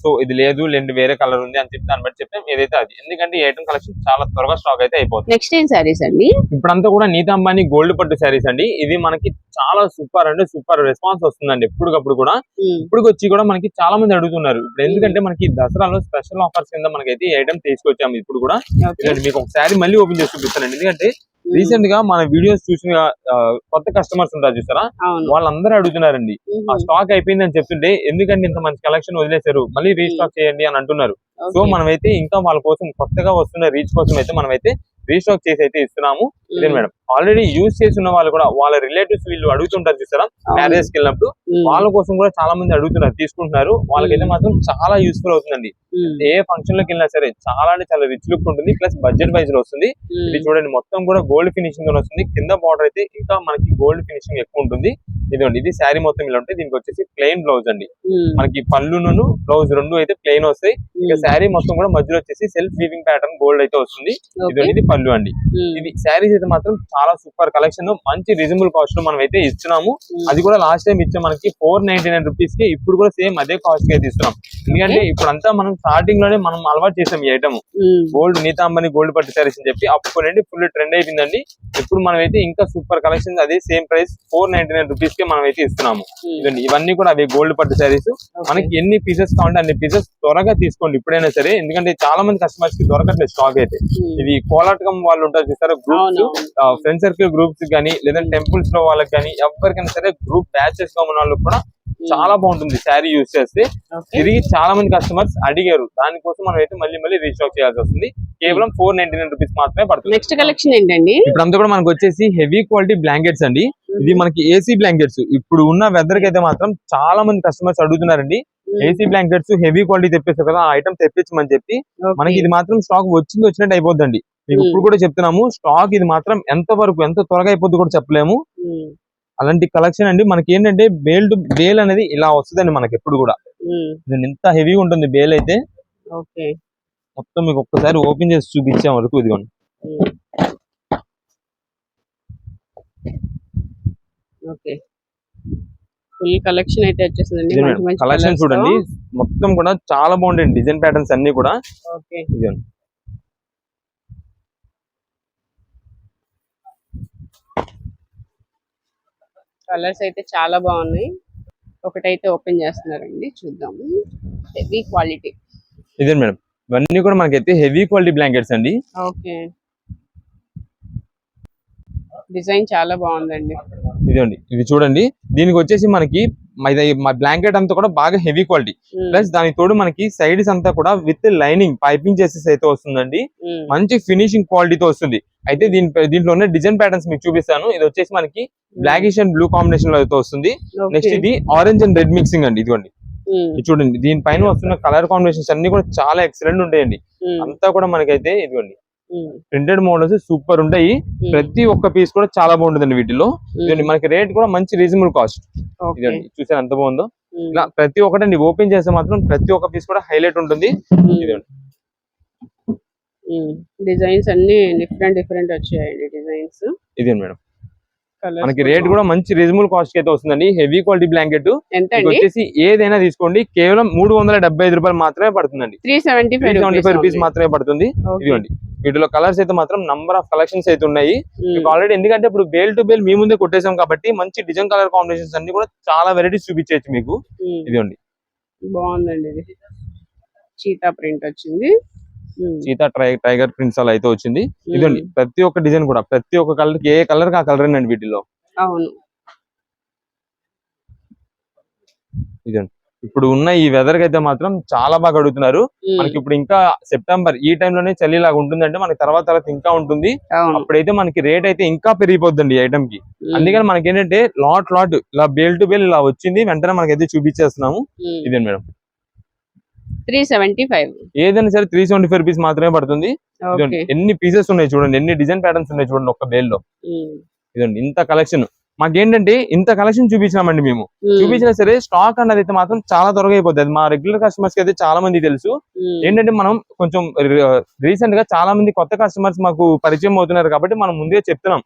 Speaker 1: సో ఇది లేదు లేదంటే వేరే కలర్ ఉంది అని చెప్పి దాన్ని బట్టి చెప్తాం ఏదైతే అది. ఎందుకంటే ఐటమ్ కలెక్షన్ చాలా త్వరగా స్టాక్ అయితే అయిపోతుంది.
Speaker 2: నెక్స్ట్ ఏం సారీస్ అండి?
Speaker 1: ఇప్పుడంతా కూడా నీతా అంబానీ గోల్డ్ పట్టు శారీస్ అండి. ఇది మనకి చాలా సూపర్ అంటే సూపర్ రెస్పాన్స్ వస్తుందండి ఎప్పటికప్పుడు కూడా. ఇప్పుడు వచ్చి కూడా మనకి చాలా మంది అడుగుతున్నారు. ఇప్పుడు ఎందుకంటే మనకి దసరాలో స్పెషల్ ఆఫర్స్ కింద మనకైతే ఈ ఐటమ్ తీసుకొచ్చాము ఇప్పుడు కూడా. మీకు ఒకసారి మళ్ళీ ఓపెన్ చేసి చూపిస్తానండి. ఎందుకంటే రీసెంట్గా మన వీడియోస్ చూసిన కొత్త కస్టమర్స్ ఉంటారు చూసారా? వాళ్ళందరూ అడుగుతున్నారండి. ఆ స్టాక్ అయిపోయింది అని చెప్తుంటే ఎందుకంటే ఇంత మంచి కలెక్షన్ వదిలేశారు? మళ్ళీ రీస్టాక్ చేయండి అని అంటున్నారు. సో మనమైతే ఇంకా వాళ్ళ కోసం కొత్తగా వస్తున్న రీచ్ కోసం అయితే మనమైతే రీస్టాక్ చేసి అయితే ఇస్తున్నాము. ఇదే మేడం. ఆల్రెడీ యూజ్ చేసి ఉన్న వాళ్ళు కూడా వాళ్ళ రిలేటివ్స్ వీళ్ళు అడుగుతుంటారు చూసారా? మ్యారేజ్కి వెళ్ళినప్పుడు వాళ్ళ కోసం కూడా చాలా మంది అడుగుతున్నారు తీసుకుంటున్నారు. వాళ్ళకైతే మాత్రం చాలా యూస్ఫుల్ అవుతుందండి. ఏ ఫంక్షన్లోకి వెళ్ళినా సరే చాలా అంటే చాలా రిచ్ లుక్ ఉంటుంది. ప్లస్ బడ్జెట్ వైజ్లో వస్తుంది. ఇది చూడండి మొత్తం కూడా గోల్డ్ ఫినిషింగ్తో వస్తుంది. కింద బార్డర్ అయితే ఇంకా మనకి గోల్డ్ ఫినిషింగ్ ఎక్కువ ఉంటుంది. ఇదిగోండి ఇది శారీ మొత్తం ఇలా ఉంటుంది. దీనికి వచ్చేసి ప్లెయిన్ బ్లౌజ్ అండి. మనకి పళ్ళును బ్లౌజ్ రెండు అయితే ప్లెయిన్ వస్తాయి. ఇక శారీ మొత్తం కూడా మధ్యలో వచ్చేసి సెల్ఫ్ వీవింగ్ ప్యాటర్న్ గోల్డ్ అయితే వస్తుంది. ఇదిగోండి ఇది పళ్ళు అండి. ఇది శారీస్ అయితే మాత్రం చాలా సూపర్ కలెక్షన్. మంచి రీజనబుల్ కాస్ట్లో మనం అయితే ఇస్తున్నాము అది కూడా లాస్ట్ టైం ఇచ్చే మనకి ఫోర్ నైన్టీ నైన్ రూపీస్కి. ఇప్పుడు కూడా సేమ్ అదే కాస్ట్కి అయితే ఇస్తున్నాం. ఎందుకంటే ఇప్పుడు అంతా మనం స్టార్టింగ్లోనే మనం అలవాటు చేసాం ఈ ఐటమ్ గోల్డ్ నీతాంబని గోల్డ్ పట్టు శారీస్ అని చెప్పి అప్పుడు నుండి ఫుల్ ట్రెండ్ అయిపోయిందండి. ఇప్పుడు మనం అయితే ఇంకా సూపర్ కలెక్షన్ అదే same price four ninety nine రూపీస్కి మనం అయితే ఇస్తున్నాము ఇదండి ఇవన్నీ కూడా అవి గోల్డ్ పట్టు శారీస్. మనకి ఎన్ని పీసెస్ కావాలంటే అన్ని పీసెస్ త్వరగా తీసుకోండి ఇప్పుడైనా సరే. ఎందుకంటే చాలా మంది కస్టమర్స్కి దొరకట్లేదు స్టాక్ అయితే. ఇది కోలాటకం వాళ్ళు ఉంటారు చూసారా? గ్రూప్స్ ఫ్రెండ్ సర్కిల్ గ్రూప్స్ కానీ లేదంటే టెంపుల్స్లో వాళ్ళకి కానీ ఎవరికైనా సరే గ్రూప్ బ్యాచెస్గా ఉన్న వాళ్ళకి కూడా చాలా బాగుంటుంది శారీ యూస్ చేస్తే. తిరిగి చాలా మంది కస్టమర్స్ అడిగారు. దానికోసం మనం అయితే మళ్ళీ మళ్ళీ రీస్టాక్ చేయాల్సి వస్తుంది. కేవలం ఫోర్ నైన్టీ నైన్ రూపీస్ మాత్రమే పడుతుంది.
Speaker 2: నెక్స్ట్ కలెక్షన్ ఏంటండి?
Speaker 1: ఇప్పుడు అంతా కూడా మనకు వచ్చేసి హెవీ క్వాలిటీ బ్లాంకెట్స్ అండి. ఇది మనకి ఏసీ బ్లాంకెట్స్ ఇప్పుడు ఉన్న వెదర్కి అయితే మాత్రం చాలా మంది కస్టమర్స్ అడుగుతున్నారండి. ఏసీ బ్లాంకెట్స్ హెవీ క్వాలిటీ తెప్పిస్తారు కదా ఆ ఐటమ్ తెప్పించమని చెప్పి. మనకి ఇది మాత్రం స్టాక్ వచ్చింది వచ్చినట్టు అయిపోద్దండి. మీకు ఇప్పుడు కూడా చెప్తున్నాము స్టాక్ ఇది మాత్రం ఎంత వరకు ఎంత త్వరగా అయిపోద్ది కూడా చెప్పలేము. అలాంటి కలెక్షన్ అండి. మనకి ఏంటంటే బేల్ టు బేల్ అనేది ఇలా వస్తుందండి మనకి ఎప్పుడు కూడా. ఇది ఇంత హెవీగా ఉంటుంది బేల్ అయితే. మొత్తం మీకు ఒక్కసారి ఓపెన్ చేసి చూపించాం వరకు ఇదిగోండి.
Speaker 2: ఫుల్ కలెక్షన్ అయితే వచ్చేసిందండి
Speaker 1: కలెక్షన్. చూడండి. మొత్తం కూడా చాలా బాగుంటాయి డిజైన్ ప్యాటర్న్స్ అన్ని కూడా. ఇదిగోండి.
Speaker 2: కలర్స్ అయితే చాలా బాగున్నాయి. ఒకటైతే ఓపెన్ చేస్తున్నారండి. చూద్దాము. హెవీ క్వాలిటీ
Speaker 1: ఇదే మేడం. ఇవన్నీ కూడా మనకైతే హెవీ క్వాలిటీ బ్లాంకెట్స్ అండి.
Speaker 2: ఓకే. డిజైన్ చాలా బాగుందండి.
Speaker 1: ఇదండి ఇది చూడండి. దీనికి వచ్చేసి మనకి మా బ్లాంకెట్ అంతా కూడా బాగా హెవీ క్వాలిటీ ప్లస్ దానికి తోడు మనకి సైడ్స్ అంతా కూడా విత్ లైనింగ్ పైపింగ్ చేసేసి అయితే వస్తుందండి. మంచి ఫినిషింగ్ క్వాలిటీతో వస్తుంది. అయితే దీని దీంట్లో ఉన్న డిజైన్ ప్యాటర్న్స్ మీకు చూపిస్తాను. ఇది వచ్చేసి మనకి బ్లాకిష్ అండ్ బ్లూ కాంబినేషన్లో అయితే వస్తుంది. నెక్స్ట్ ఇది ఆరెంజ్ అండ్ రెడ్ మిక్సింగ్ అండి ఇదిగోండి. చూడండి దీనిపైన వస్తున్న కలర్ కాంబినేషన్స్ అన్ని కూడా చాలా ఎక్సలెంట్ ఉంటాయండి. అంతా కూడా మనకైతే ఇదిగోండి. ప్రింటెడ్ మోడల్స్ సూపర్ ఉంటాయి. ప్రతి ఒక్క పీస్ కూడా చాలా బాగుంటుందండి వీటిలో. మనకి రేట్ కూడా మంచి రీజనబుల్ కాస్ట్. ఇదండి చూసారు ఎంత బాగుందో? ఇలా ప్రతి ఒక్కటండి ఓపెన్ చేస్తే మాత్రం ప్రతి ఒక్క పీస్ కూడా హైలైట్ ఉంటుంది. ఇదండి.
Speaker 2: డిజైన్స్ అన్ని డిఫరెంట్ డిఫరెంట్ వచ్చాయండి డిజైన్స్.
Speaker 1: ఇదే మేడం. మనకి రేట్ కూడా మంచి రీజనబుల్ కాస్ట్కి అయితే వస్తుందండి. హెవీ క్వాలిటీ బ్లాంకెట్ వచ్చేసి ఏదైనా తీసుకోండి. కేవలం మూడు వందల డెబ్బై ఐదు రూపాయలు మాత్రమే పడుతుందండి.
Speaker 2: Three seventy five
Speaker 1: five rupees మాత్రమే పడుతుంది. ఇదిగోండి. వీటిలో కలర్స్ అయితే మాత్రం నంబర్ ఆఫ్ కలెక్షన్స్ అయితే ఉన్నాయి. మీకు ఆల్రెడీ ఎందుకంటే ఇప్పుడు బేల్ టు బేల్ మీ ముందే కొట్టేసాం కాబట్టి మంచి డిజైన్ కలర్ కాంబినేషన్స్ అన్ని కూడా చాలా వెరైటీస్ చూపించవచ్చు మీకు. ఇదిగోండి.
Speaker 2: బాగుందండి ఇది. చీతా ప్రింట్ వచ్చింది.
Speaker 1: సీతా ట్రై టైగర్ ప్రింట్స్ అలా అయితే వచ్చింది.
Speaker 2: ఉమ్,
Speaker 1: ఇదిగోండి ప్రతి ఒక్క డిజైన్ కూడా ప్రతి ఒక్క కలర్ ఏ కలర్కి ఆ కలర్ అండి వీటిలో
Speaker 2: అవును.
Speaker 1: ఇదిగోండి ఇప్పుడు ఉన్న ఈ వెదర్ అయితే మాత్రం చాలా బాగా అడుగుతున్నారు.
Speaker 2: ఉమ్,
Speaker 1: మనకి ఇప్పుడు ఇంకా సెప్టెంబర్ ఈ time లోనే చలి లాగా ఉంటుందంటే మనకి తర్వాత తర్వాత ఇంకా ఉంటుంది. అప్పుడైతే మనకి రేట్ అయితే ఇంకా పెరిగిపోద్దండి ఈ
Speaker 2: ఐటమ్కి.
Speaker 1: అందుకని మనకి ఏంటంటే లాట్ లాట్ ఇలా బేల్ టు బేల్ ఇలా వచ్చింది వెంటనే మనకైతే చూపించేస్తున్నాము. ఇదే మేడం.
Speaker 2: Three seventy five.
Speaker 1: ఏదైనా సరే త్రీ సెవెంటీ ఫైవ్ రూపీస్ మాత్రమే పడుతుంది. ఎన్ని పీసెస్ ఉన్నాయి చూడండి ఎన్ని డిజైన్ ప్యాటర్న్స్ ఉన్నాయి చూడండి ఒక్క
Speaker 2: బేల్లో.
Speaker 1: ఇదండి ఇంత కలెక్షన్ మాకేంటంటే ఇంత కలెక్షన్ చూపించినామండి మేము. చూపించినా సరే స్టాక్ అన్నది అయితే మాత్రం చాలా త్వరగా అయిపోతుంది అది మా రెగ్యులర్ కస్టమర్స్కి అయితే చాలా మంది తెలుసు. ఏంటంటే మనం కొంచెం రీసెంట్గా చాలా మంది కొత్త కస్టమర్స్ మాకు పరిచయం అవుతున్నారు కాబట్టి మనం ముందే చెప్తున్నాం.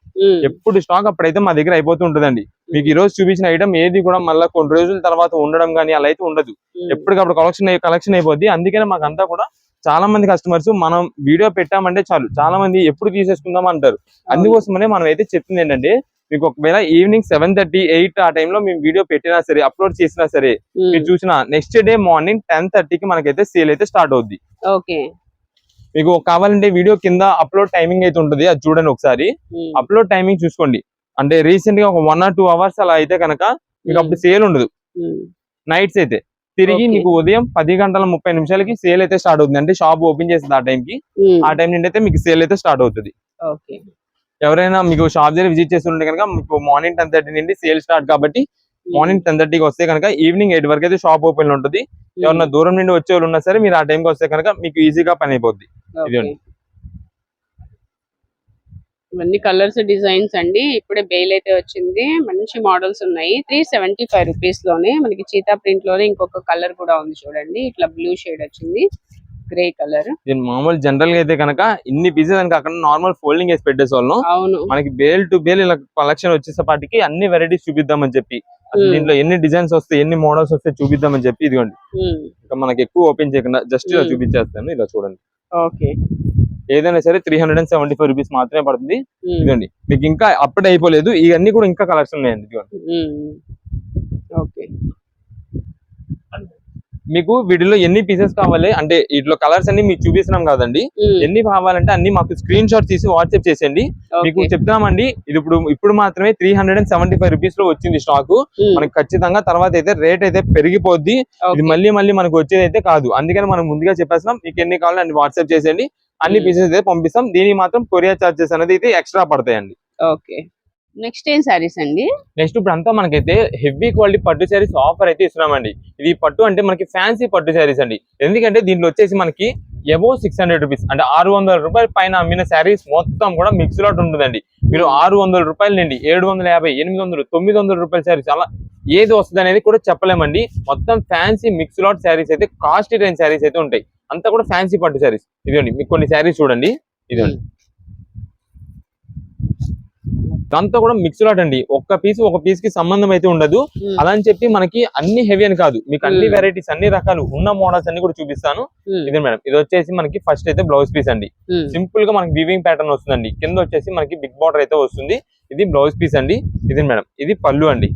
Speaker 1: ఎప్పుడు స్టాక్ అప్పుడైతే మా దగ్గర అయిపోతూ ఉంటుందండి. మీకు ఈ రోజు చూపించిన ఐటమ్ ఏది కూడా మళ్ళీ కొన్ని రోజుల తర్వాత ఉండడం కానీ అలా అయితే ఉండదు. ఎప్పటికప్పుడు కలెక్షన్ కలెక్షన్ అయిపోద్ది. అందుకనే మాకు అంతా కూడా చాలా మంది కస్టమర్స్ మనం వీడియో పెట్టామంటే చాలు. చాలా మంది ఎప్పుడు తీసేసుకుందాం అంటారు. అందుకోసమనే మనం అయితే చెప్తుంది ఏంటంటే మీకు ఒకవేళ ఈవినింగ్ సెవెన్ థర్టీ ఎయిట్ ఆ టైంలో మేము వీడియో పెట్టినా సరే అప్లోడ్ చేసినా సరే మీరు చూసిన నెక్స్ట్ డే మార్నింగ్ టెన్ థర్టీకి మనకైతే సేల్ అయితే స్టార్ట్ అవుద్ది.
Speaker 2: ఓకే.
Speaker 1: మీకు కావాలంటే వీడియో కింద అప్లోడ్ టైమింగ్ అయితే ఉంటుంది. అది చూడండి ఒకసారి. అప్లోడ్ టైమింగ్ చూసుకోండి. అంటే రీసెంట్గా ఒక వన్ ఆర్ టూ అవర్స్ అలా అయితే కనుక మీకు
Speaker 2: ఉమ్,
Speaker 1: అప్పుడు సేల్ ఉండదు. నైట్స్ అయితే. తిరిగి. మీకు ఉదయం పది గంటల ముప్పై నిమిషాలకి సేల్ అయితే స్టార్ట్ అవుతుంది. అంటే షాప్ ఓపెన్ చేస్తుంది ఆ టైంకి
Speaker 2: ఉమ్,
Speaker 1: ఆ టైం నుండి అయితే మీకు సేల్ అయితే స్టార్ట్ అవుతుంది. ఎవరైనా మీకు షాప్ దగ్గర విజిట్ చేస్తుంటే కనుక మీకు మార్నింగ్ టెన్ థర్టీ నుండి సేల్ స్టార్ట్ కాబట్టి మార్నింగ్ టెన్ థర్టీకి వస్తే కనుక ఈవినింగ్ ఎయిట్ వరకు అయితే షాప్ ఓపెన్ ఉంటుంది. ఎవరైనా దూరం నుండి వచ్చే వాళ్ళు ఉన్నా సరే మీరు ఆ టైంకి వస్తే కనుక మీకు ఈజీగా పని అయిపోద్ది.
Speaker 2: ఓకే. ఇవన్నీ కలర్స్ డిజైన్స్ అండి. ఇప్పుడే బెయిల్ అయితే వచ్చింది. మంచి మోడల్స్ ఉన్నాయి. త్రీ సెవెంటీ ఫైవ్ రూపీస్లోనే మనకి చీతా ప్రింట్లోనే ఇంకొక కలర్ కూడా ఉంది చూడండి. ఇట్లా బ్లూ షేడ్ వచ్చింది. Grey colour.
Speaker 1: దీని మామూలు జనరల్గా అయితే కనుక ఇన్ని పీసెస్ అని కాకుండా నార్మల్ ఫోల్డింగ్ వేసి పెట్టేసి వాళ్ళం
Speaker 2: అవును.
Speaker 1: మనకి బేల్ టు బేల్ ఇలా కలెక్షన్ వచ్చేసపాటికి అన్ని వెరైటీస్ చూపిద్దామని చెప్పి. దీంట్లో ఎన్ని డిజైన్స్ వస్తాయి ఎన్ని మోడల్స్ వస్తాయి చూపిద్దామని చెప్పి ఇదిగోండి. ఇంకా మనకి ఎక్కువ ఓపెన్ చేయకుండా జస్ట్ ఇలా. చూపించేస్తాను. ఇలా చూడండి.
Speaker 2: ఓకే.
Speaker 1: ఏదైనా సరే three hundred and seventy five rupees మాత్రమే పడుతుంది.
Speaker 2: ఉమ్,
Speaker 1: ఇదిగోండి. మీకు ఇంకా అప్పుడే అయిపోలేదు. ఇవన్నీ కూడా ఇంకా కలర్స్ ఉన్నాయండి. ఇదిగోండి.
Speaker 2: ఓకే.
Speaker 1: మీకు వీటిలో ఎన్ని పీసెస్ కావాలి? అంటే వీటిలో కలర్స్ అన్ని మీకు చూపిస్తున్నాం కదండి. ఎన్ని కావాలంటే అన్ని మాకు స్క్రీన్ షాట్ తీసి వాట్సాప్ చేసేయండి. మీకు చెప్తామండి ఇది ఇప్పుడు ఇప్పుడు మాత్రమే three hundred and seventy five రూపీస్లో వచ్చింది స్టాక్ మనకి ఖచ్చితంగా తర్వాత అయితే రేట్ అయితే పెరిగిపోద్ది. ఇది. మళ్ళీ మళ్ళీ మనకు వచ్చేది అయితే కాదు. అందుకని మనం ముందుగా చెప్పేస్తున్నాం. మీకు ఎన్ని కావాలో అన్ని వాట్సాప్ చేసేయండి. అన్ని
Speaker 2: బిజినెస్
Speaker 1: పీసెస్ అయితే పంపిస్తాం. దీనికి మాత్రం కొరియర్ చార్జెస్ అనేది అయితే ఎక్స్ట్రా పడతాయండి.
Speaker 2: ఓకే. నెక్స్ట్ ఏం సారీస్ అండి?
Speaker 1: నెక్స్ట్ ఇప్పుడు అంతా మనకైతే హెవీ క్వాలిటీ పట్టు శారీస్ ఆఫర్ అయితే ఇస్తున్నామండి. ఇది పట్టు అంటే మనకి ఫ్యాన్సీ పట్టు శారీస్ అండి. ఎందుకంటే దీంట్లో వచ్చేసి మనకి ఎబో సిక్స్ హండ్రెడ్ రూపీస్ అంటే ఆరు వందల రూపాయల పైన అమ్మిన శారీస్ మొత్తం కూడా మిక్స్ లాట్ ఉంటుందండి. మీరు ఆరు వందల రూపాయల నుండి ఏడు వందల యాభై ఎనిమిది వందలు తొమ్మిది వందల రూపాయల శారీస్ అలా ఏది వస్తుంది అనేది కూడా చెప్పలేమండి. మొత్తం ఫ్యాన్సీ మిక్స్ లాట్ శారీస్ అయితే కాస్ట్ రేంజ్ శారీస్ అయితే ఉంటాయి. అంతా కూడా ఫ్యాన్సీ పట్టు శారీస్. ఇదిగోండి మీకు కొన్ని శారీస్ చూడండి. ఇదిగోండి. దాంతో కూడా మిక్స్ లాట్ అండి. ఒక్క పీస్ ఒక పీస్కి సంబంధం అయితే ఉండదు. అలా అని చెప్పి మనకి అన్ని హెవీ అని కాదు. మీకు అన్ని. వెరైటీస్ అన్ని రకాలు ఉన్న మోడల్స్ అన్ని కూడా చూపిస్తాను. ఇది మేడం. ఇది వచ్చేసి మనకి ఫస్ట్ అయితే బ్లౌజ్ పీస్ అండి. సింపుల్గా మనకి వీవింగ్ ప్యాటర్న్ వస్తుందండి. కింద వచ్చేసి మనకి బిగ్ బార్డర్ అయితే వస్తుంది. ఇది బ్లౌజ్ పీస్ అండి. ఇది మేడం. ఇది పళ్ళు అండి.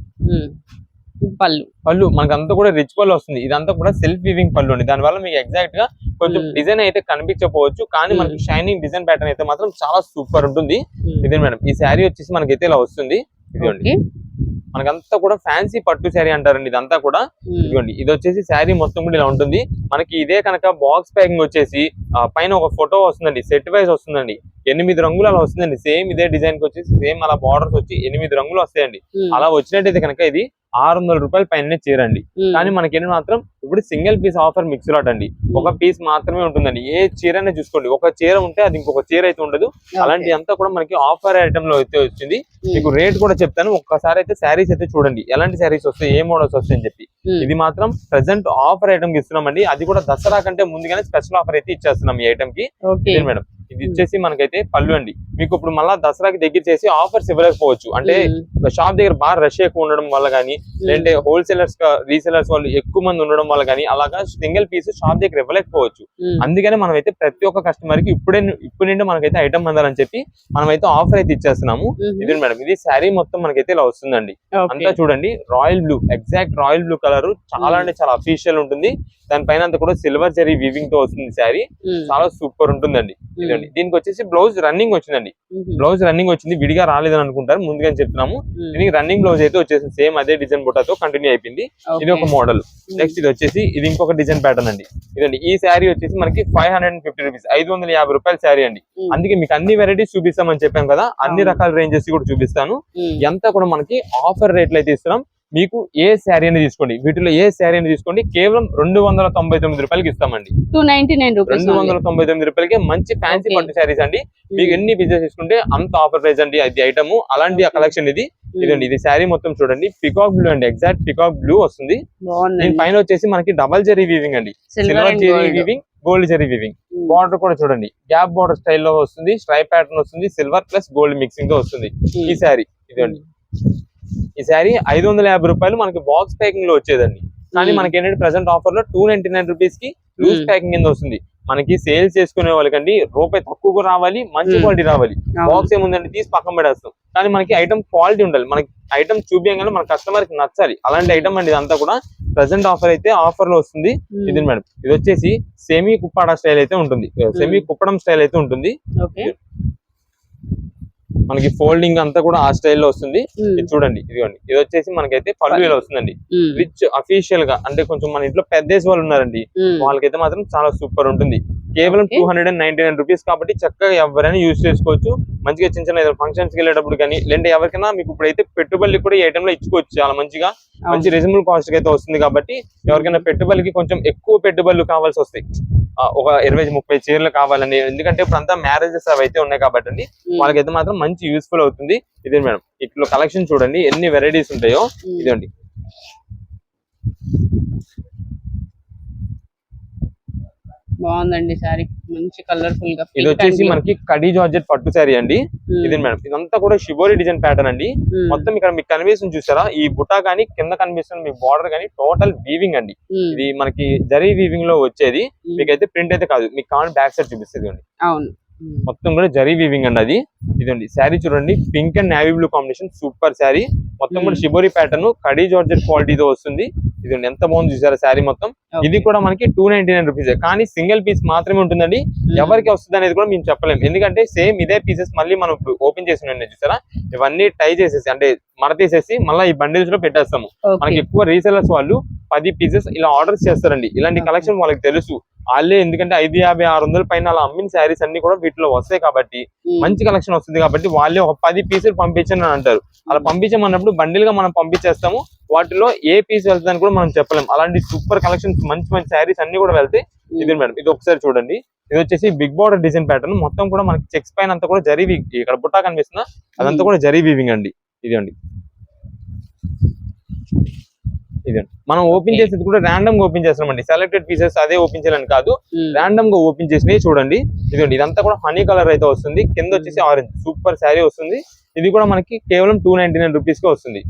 Speaker 2: పళ్ళు.
Speaker 1: పళ్ళు. మనకి అంతా కూడా రిచ్ పళ్ళు వస్తుంది. ఇదంతా కూడా సెల్ఫ్ వీవింగ్ పళ్ళు అండి. దానివల్ల మీకు ఎగ్జాక్ట్గా కొంచెం
Speaker 2: Hmm.
Speaker 1: డిజైన్ అయితే కనిపించకపోవచ్చు. కానీ
Speaker 2: Hmm.
Speaker 1: మనకి షైనింగ్ డిజైన్ ప్యాటర్న్ అయితే మాత్రం చాలా సూపర్ ఉంటుంది.
Speaker 2: ఉమ్,
Speaker 1: ఇదే మేడం. ఈ శారీ వచ్చేసి మనకైతే ఇలా వస్తుంది. ఇదిగోండి. మనకంతా కూడా ఫ్యాన్సీ పట్టు శారీ అంటారండి ఇదంతా కూడా. ఇదిగోండి. ఇది వచ్చేసి శారీ మొత్తం కూడా ఇలా ఉంటుంది. మనకి ఇదే కనుక బాక్స్ ప్యాకింగ్ వచ్చేసి పైన ఒక ఫోటో వస్తుందండి. సెట్ వైజ్ వస్తుందండి. ఎనిమిది రంగులు అలా వస్తుందండి. సేమ్ ఇదే డిజైన్కి వచ్చేసి సేమ్ అలా బార్డర్స్ వచ్చి ఎనిమిది రంగులు వస్తాయండి. అలా వచ్చినట్టయితే కనుక ఇది ఆరు వందల రూపాయల పైన చీరండి. కానీ మనకి ఏంటి మాత్రం ఇప్పుడు single piece offer mix lot అండి ఒక పీస్ మాత్రమే ఉంటుందండి. ఏ చీరనే చూసుకోండి. ఒక చీర ఉంటే అది ఇంకొక చీర అయితే ఉండదు. అలాంటి అంతా కూడా మనకి ఆఫర్ ఐటమ్లో అయితే వచ్చింది. మీకు రేట్ కూడా చెప్తాను. ఒక్కసారి అయితే శారీస్ అయితే చూడండి. ఎలాంటి శారీస్ వస్తాయి? ఏ మోడల్స్ వస్తాయి అని చెప్పి. ఇది మాత్రం ప్రెసెంట్ ఆఫర్ ఐటమ్ ఇస్తున్నామండి. అది కూడా దసరా కంటే ముందుగానే స్పెషల్ ఆఫర్ అయితే ఇచ్చేస్తున్నాం ఈ ఐటమ్కి. మేడం? ఇది ఇచ్చేసి మనకైతే పళ్ళు అండి. మీకు ఇప్పుడు మళ్ళా దసరాకి దగ్గర చేసి ఆఫర్స్ ఇవ్వలేకపోవచ్చు. అంటే షాప్ దగ్గర బాగా రష్ ఎక్కువ ఉండడం వల్ల కానీ లేదంటే హోల్సేలర్స్ రీసేలర్స్ వాళ్ళు ఎక్కువ మంది ఉండడం వల్ల కానీ అలాగా సింగిల్ పీస్ షాప్ దగ్గర ఇవ్వలేకపోవచ్చు. అందుకనే మనం అయితే ప్రతి ఒక్క కస్టమర్కి ఇప్పుడే ఇప్పుడు నుండి మనకైతే ఐటమ్ అందాలని చెప్పి మనం అయితే ఆఫర్ అయితే ఇచ్చేస్తున్నాము. ఇది మేడం ఇది శారీ మొత్తం మనకైతే ఇలా వస్తుందండి. అంతా చూడండి royal blue exact royal blue colour చాలా. అంటే చాలా అఫీషియల్ ఉంటుంది. దానిపైన అంతా కూడా సిల్వర్ జరీ వీవింగ్తో వస్తుంది శారీ చాలా సూపర్ ఉంటుందండి. ఇదండి దీనికి వచ్చేసి బ్లౌజ్ రన్నింగ్ వచ్చిందండి. బ్లౌజ్ రన్నింగ్ వచ్చింది విడిగా రాలేదని అనుకుంటారు ముందుగానే చెప్తున్నాము. దీనికి రన్నింగ్ బ్లౌజ్ అయితే వచ్చేసింది సేమ్ అదే డిజైన్ బుట్టాతో కంటిన్యూ అయిపోయింది. ఇది ఒక. మోడల్ నెక్స్ట్ ఇది వచ్చేసి ఇది ఇంకొక డిజైన్ ప్యాటర్న్ అండి. ఇదండి ఈ శారీ వచ్చేసి మనకి five hundred and fifty rupees ఐదు వందల యాభై రూపాయల శారీ అండి. అందుకే మీకు అన్ని వెరైటీస్ చూపిస్తామని చెప్పాం కదా అన్ని. రకాల రేంజెస్ కూడా చూపిస్తాను. ఎంత కూడా మనకి ఆఫర్ రేట్లు అయితే ఇస్తున్నాం మీకు ఏ శారీ అనేది తీసుకోండి. వీటిలో ఏ శారీ అనేది తీసుకోండి. కేవలం రెండు వందల తొంభై తొమ్మిది రూపాయలకి ఇస్తామండి.
Speaker 2: టూ నైన్టీ నైన్
Speaker 1: రెండు వందల తొంభై తొమ్మిది రూపాయలకి మంచి ఫ్యాన్సీ. పట్టు శారీస్ అండి. మీకు ఎన్ని బిజినెస్ తీసుకుంటే అంత ఆఫర్ ప్రైస్ అండి అది ఐటమ్ అలాంటి. కలెక్షన్ ఇది. ఇదండి. ఇది శారీ మొత్తం చూడండి. పికాక్ బ్లూ అండి. ఎగ్జాక్ట్ పికాక్ బ్లూ వస్తుంది. దీని పైన వచ్చేసి మనకి డబల్ జరీ వీవింగ్ అండి.
Speaker 2: Silver
Speaker 1: zari weaving gold zari weaving border కూడా చూడండి. గ్యాప్ బార్డర్ స్టైల్లో వస్తుంది. స్ట్రైప్ ప్యాటర్న్ వస్తుంది. సిల్వర్ ప్లస్ గోల్డ్ మిక్సింగ్తో వస్తుంది. ఈ శారీ. ఇదండి. ఈ శారీ ఐదు వందల యాభై రూపాయలు మనకి బాక్స్ ప్యాకింగ్లో వచ్చేదండి. కానీ. మనకి ఏంటంటే ప్రెసెంట్ ఆఫర్లో టూ నైన్టీ నైన్ రూపీస్కి లూజ్. ప్యాకింగ్ కింద వస్తుంది. మనకి సేల్స్ చేసుకునే వాళ్ళకండి రూపాయి తక్కువ రావాలి మంచి. క్వాలిటీ రావాలి. బాక్స్ ఏముందండి? తీసి పక్కన పడేస్తాం కానీ మనకి ఐటమ్ క్వాలిటీ ఉండాలి. మనకి ఐటమ్ చూపించగానే మన కస్టమర్కి నచ్చాలి. అలాంటి ఐటమ్ అండి ఇదంతా కూడా. ప్రెసెంట్ ఆఫర్ అయితే ఆఫర్లో వస్తుంది. ఇది మేడం. ఇది వచ్చేసి సెమీ కుప్పాడ స్టైల్ అయితే ఉంటుంది. సెమీ కుప్పడం స్టైల్ అయితే ఉంటుంది. మనకి ఫోల్డింగ్ అంతా కూడా ఆ స్టైల్లో వస్తుంది. ఇది చూడండి ఇదిగోండి. ఇది వచ్చేసి మనకైతే పళ్ళు ఇలా వస్తుందండి. రిచ్ అఫీషియల్గా అంటే కొంచెం మన ఇంట్లో పెద్దేసి వాళ్ళు ఉన్నారండి. వాళ్ళకైతే మాత్రం చాలా సూపర్ ఉంటుంది. కేవలం. Two hundred and ninety nine rupees కాబట్టి చక్కగా ఎవరైనా యూజ్ చేసుకోవచ్చు. మంచిగా చిన్న చిన్న ఫంక్షన్స్కి వెళ్ళేటప్పుడు కానీ లేదంటే ఎవరికైనా మీకు ఇప్పుడైతే పెట్టుబడులు కూడా ఈ ఐటమ్లో ఇచ్చుకోవచ్చు చాలా మంచిగా. మంచి రీజనబుల్ కాస్ట్ అయితే వస్తుంది కాబట్టి ఎవరికైనా పెట్టుబడికి కొంచెం ఎక్కువ పెట్టుబడులు కావాల్సి వస్తాయి. ఒక ఇరవై ముప్పై చీరలు కావాలని ఎందుకంటే ఇప్పుడు అంతా మ్యారేజెస్ అవి అయితే ఉన్నాయి కాబట్టి అండి వాళ్ళకైతే మాత్రం మంచి యూస్ఫుల్ అవుతుంది. ఇదే మేడం ఇట్లా కలెక్షన్ చూడండి ఎన్ని వెరైటీస్ ఉంటాయో ఇదండి
Speaker 2: బాగుందండి సారీ. మంచి కలర్ఫుల్గా
Speaker 1: ఇది వచ్చేసి మనకి కడీ జార్జెట్ పట్టు శారీ అండి. ఇది మేడం. ఇదంతా కూడా షిబోరి డిజైన్ ప్యాటర్న్ అండి. మొత్తం ఇక్కడ మీకు కనిపిస్తుంది చూసారా? ఈ బుటా గానీ కింద కనిపిస్తుంది మీ బార్డర్ గానీ టోటల్ వీవింగ్ అండి. ఇది మనకి జరీ వీవింగ్లో వచ్చేది. మీకైతే ప్రింట్ అయితే కాదు. మీకు కావాలి బ్యాక్ సైడ్ చూపిస్తుంది.
Speaker 2: అవును.
Speaker 1: మొత్తం కూడా జరీ వీవింగ్ అండి అది. ఇదండి. శారీ చూడండి. Pink and navy blue combination super sari. మొత్తం కూడా
Speaker 2: Hmm.
Speaker 1: షిబోరి ప్యాటర్న్ కడీ జార్జెట్ క్వాలిటీతో వస్తుంది. ఇది ఎంత బాగుంది చూసారా శారీ మొత్తం? ఇది కూడా మనకి టూ నైన్టీ నైన్ రూపీస్ కానీ సింగిల్ పీస్ మాత్రమే ఉంటుందండి. ఎవరికి వస్తుంది అనేది కూడా మేము చెప్పలేము ఎందుకంటే సేమ్ ఇదే పీసెస్ మళ్ళీ మనం ఇప్పుడు ఓపెన్ చేసి ఉన్నాయి చూసారా? ఇవన్నీ టై చేసేసి అంటే మడతీసేసి మళ్ళీ ఈ బండిల్స్లో పెట్టేస్తాము. మనకి ఎక్కువ రీసెలర్స్ వాళ్ళు పది పీసెస్ ఇలా ఆర్డర్స్ చేస్తారండి. ఇలాంటి. కలెక్షన్ వాళ్ళకి తెలుసు. వాళ్ళే ఎందుకంటే ఐదు యాభై ఆరు వందల పైన అలా అమ్మిన శారీస్ అన్ని కూడా వీటిలో వస్తాయి కాబట్టి మంచి కలెక్షన్ వస్తుంది కాబట్టి వాళ్ళే ఒక పది పీసులు పంపించండి అని అంటారు. అలా పంపించమన్నప్పుడు బండిల్గా మనం పంపించేస్తాము. వాటిలో ఏ పీస్ వెళ్తుందని కూడా మనం చెప్పలేం. అలాంటి సూపర్ కలెక్షన్స్ మంచి మంచి శారీస్ అన్ని కూడా వెళ్తాయి ఇది మేడం? ఇది ఒకసారి చూడండి. ఇది వచ్చేసి బిగ్ బార్డర్ డిజైన్ ప్యాటర్న్. మొత్తం కూడా మనకి చెక్స్ పైన అంతా కూడా జరీ ఇక్కడ బుట్టా కనిపిస్తుందా అదంతా కూడా జరీ వీవింగ్ అండి. ఇది అండి ఇది. మనం ఓపెన్ చేసేది కూడా ర్యాండమ్గా ఓపెన్ చేస్తామండి సెలెక్టెడ్ పీసెస్ అదే ఓపెన్ చేయాలని కాదు. ర్యాండమ్గా ఓపెన్ చేసినవి చూడండి. ఇదండి ఇదంతా కూడా హనీ కలర్ అయితే వస్తుంది. కింద వచ్చేసి ఆరెంజ్ సూపర్ శారీ వస్తుంది. ఇది కూడా మనకి కేవలం టూ నైన్టీ నైన్ రూపీస్కి వస్తుంది.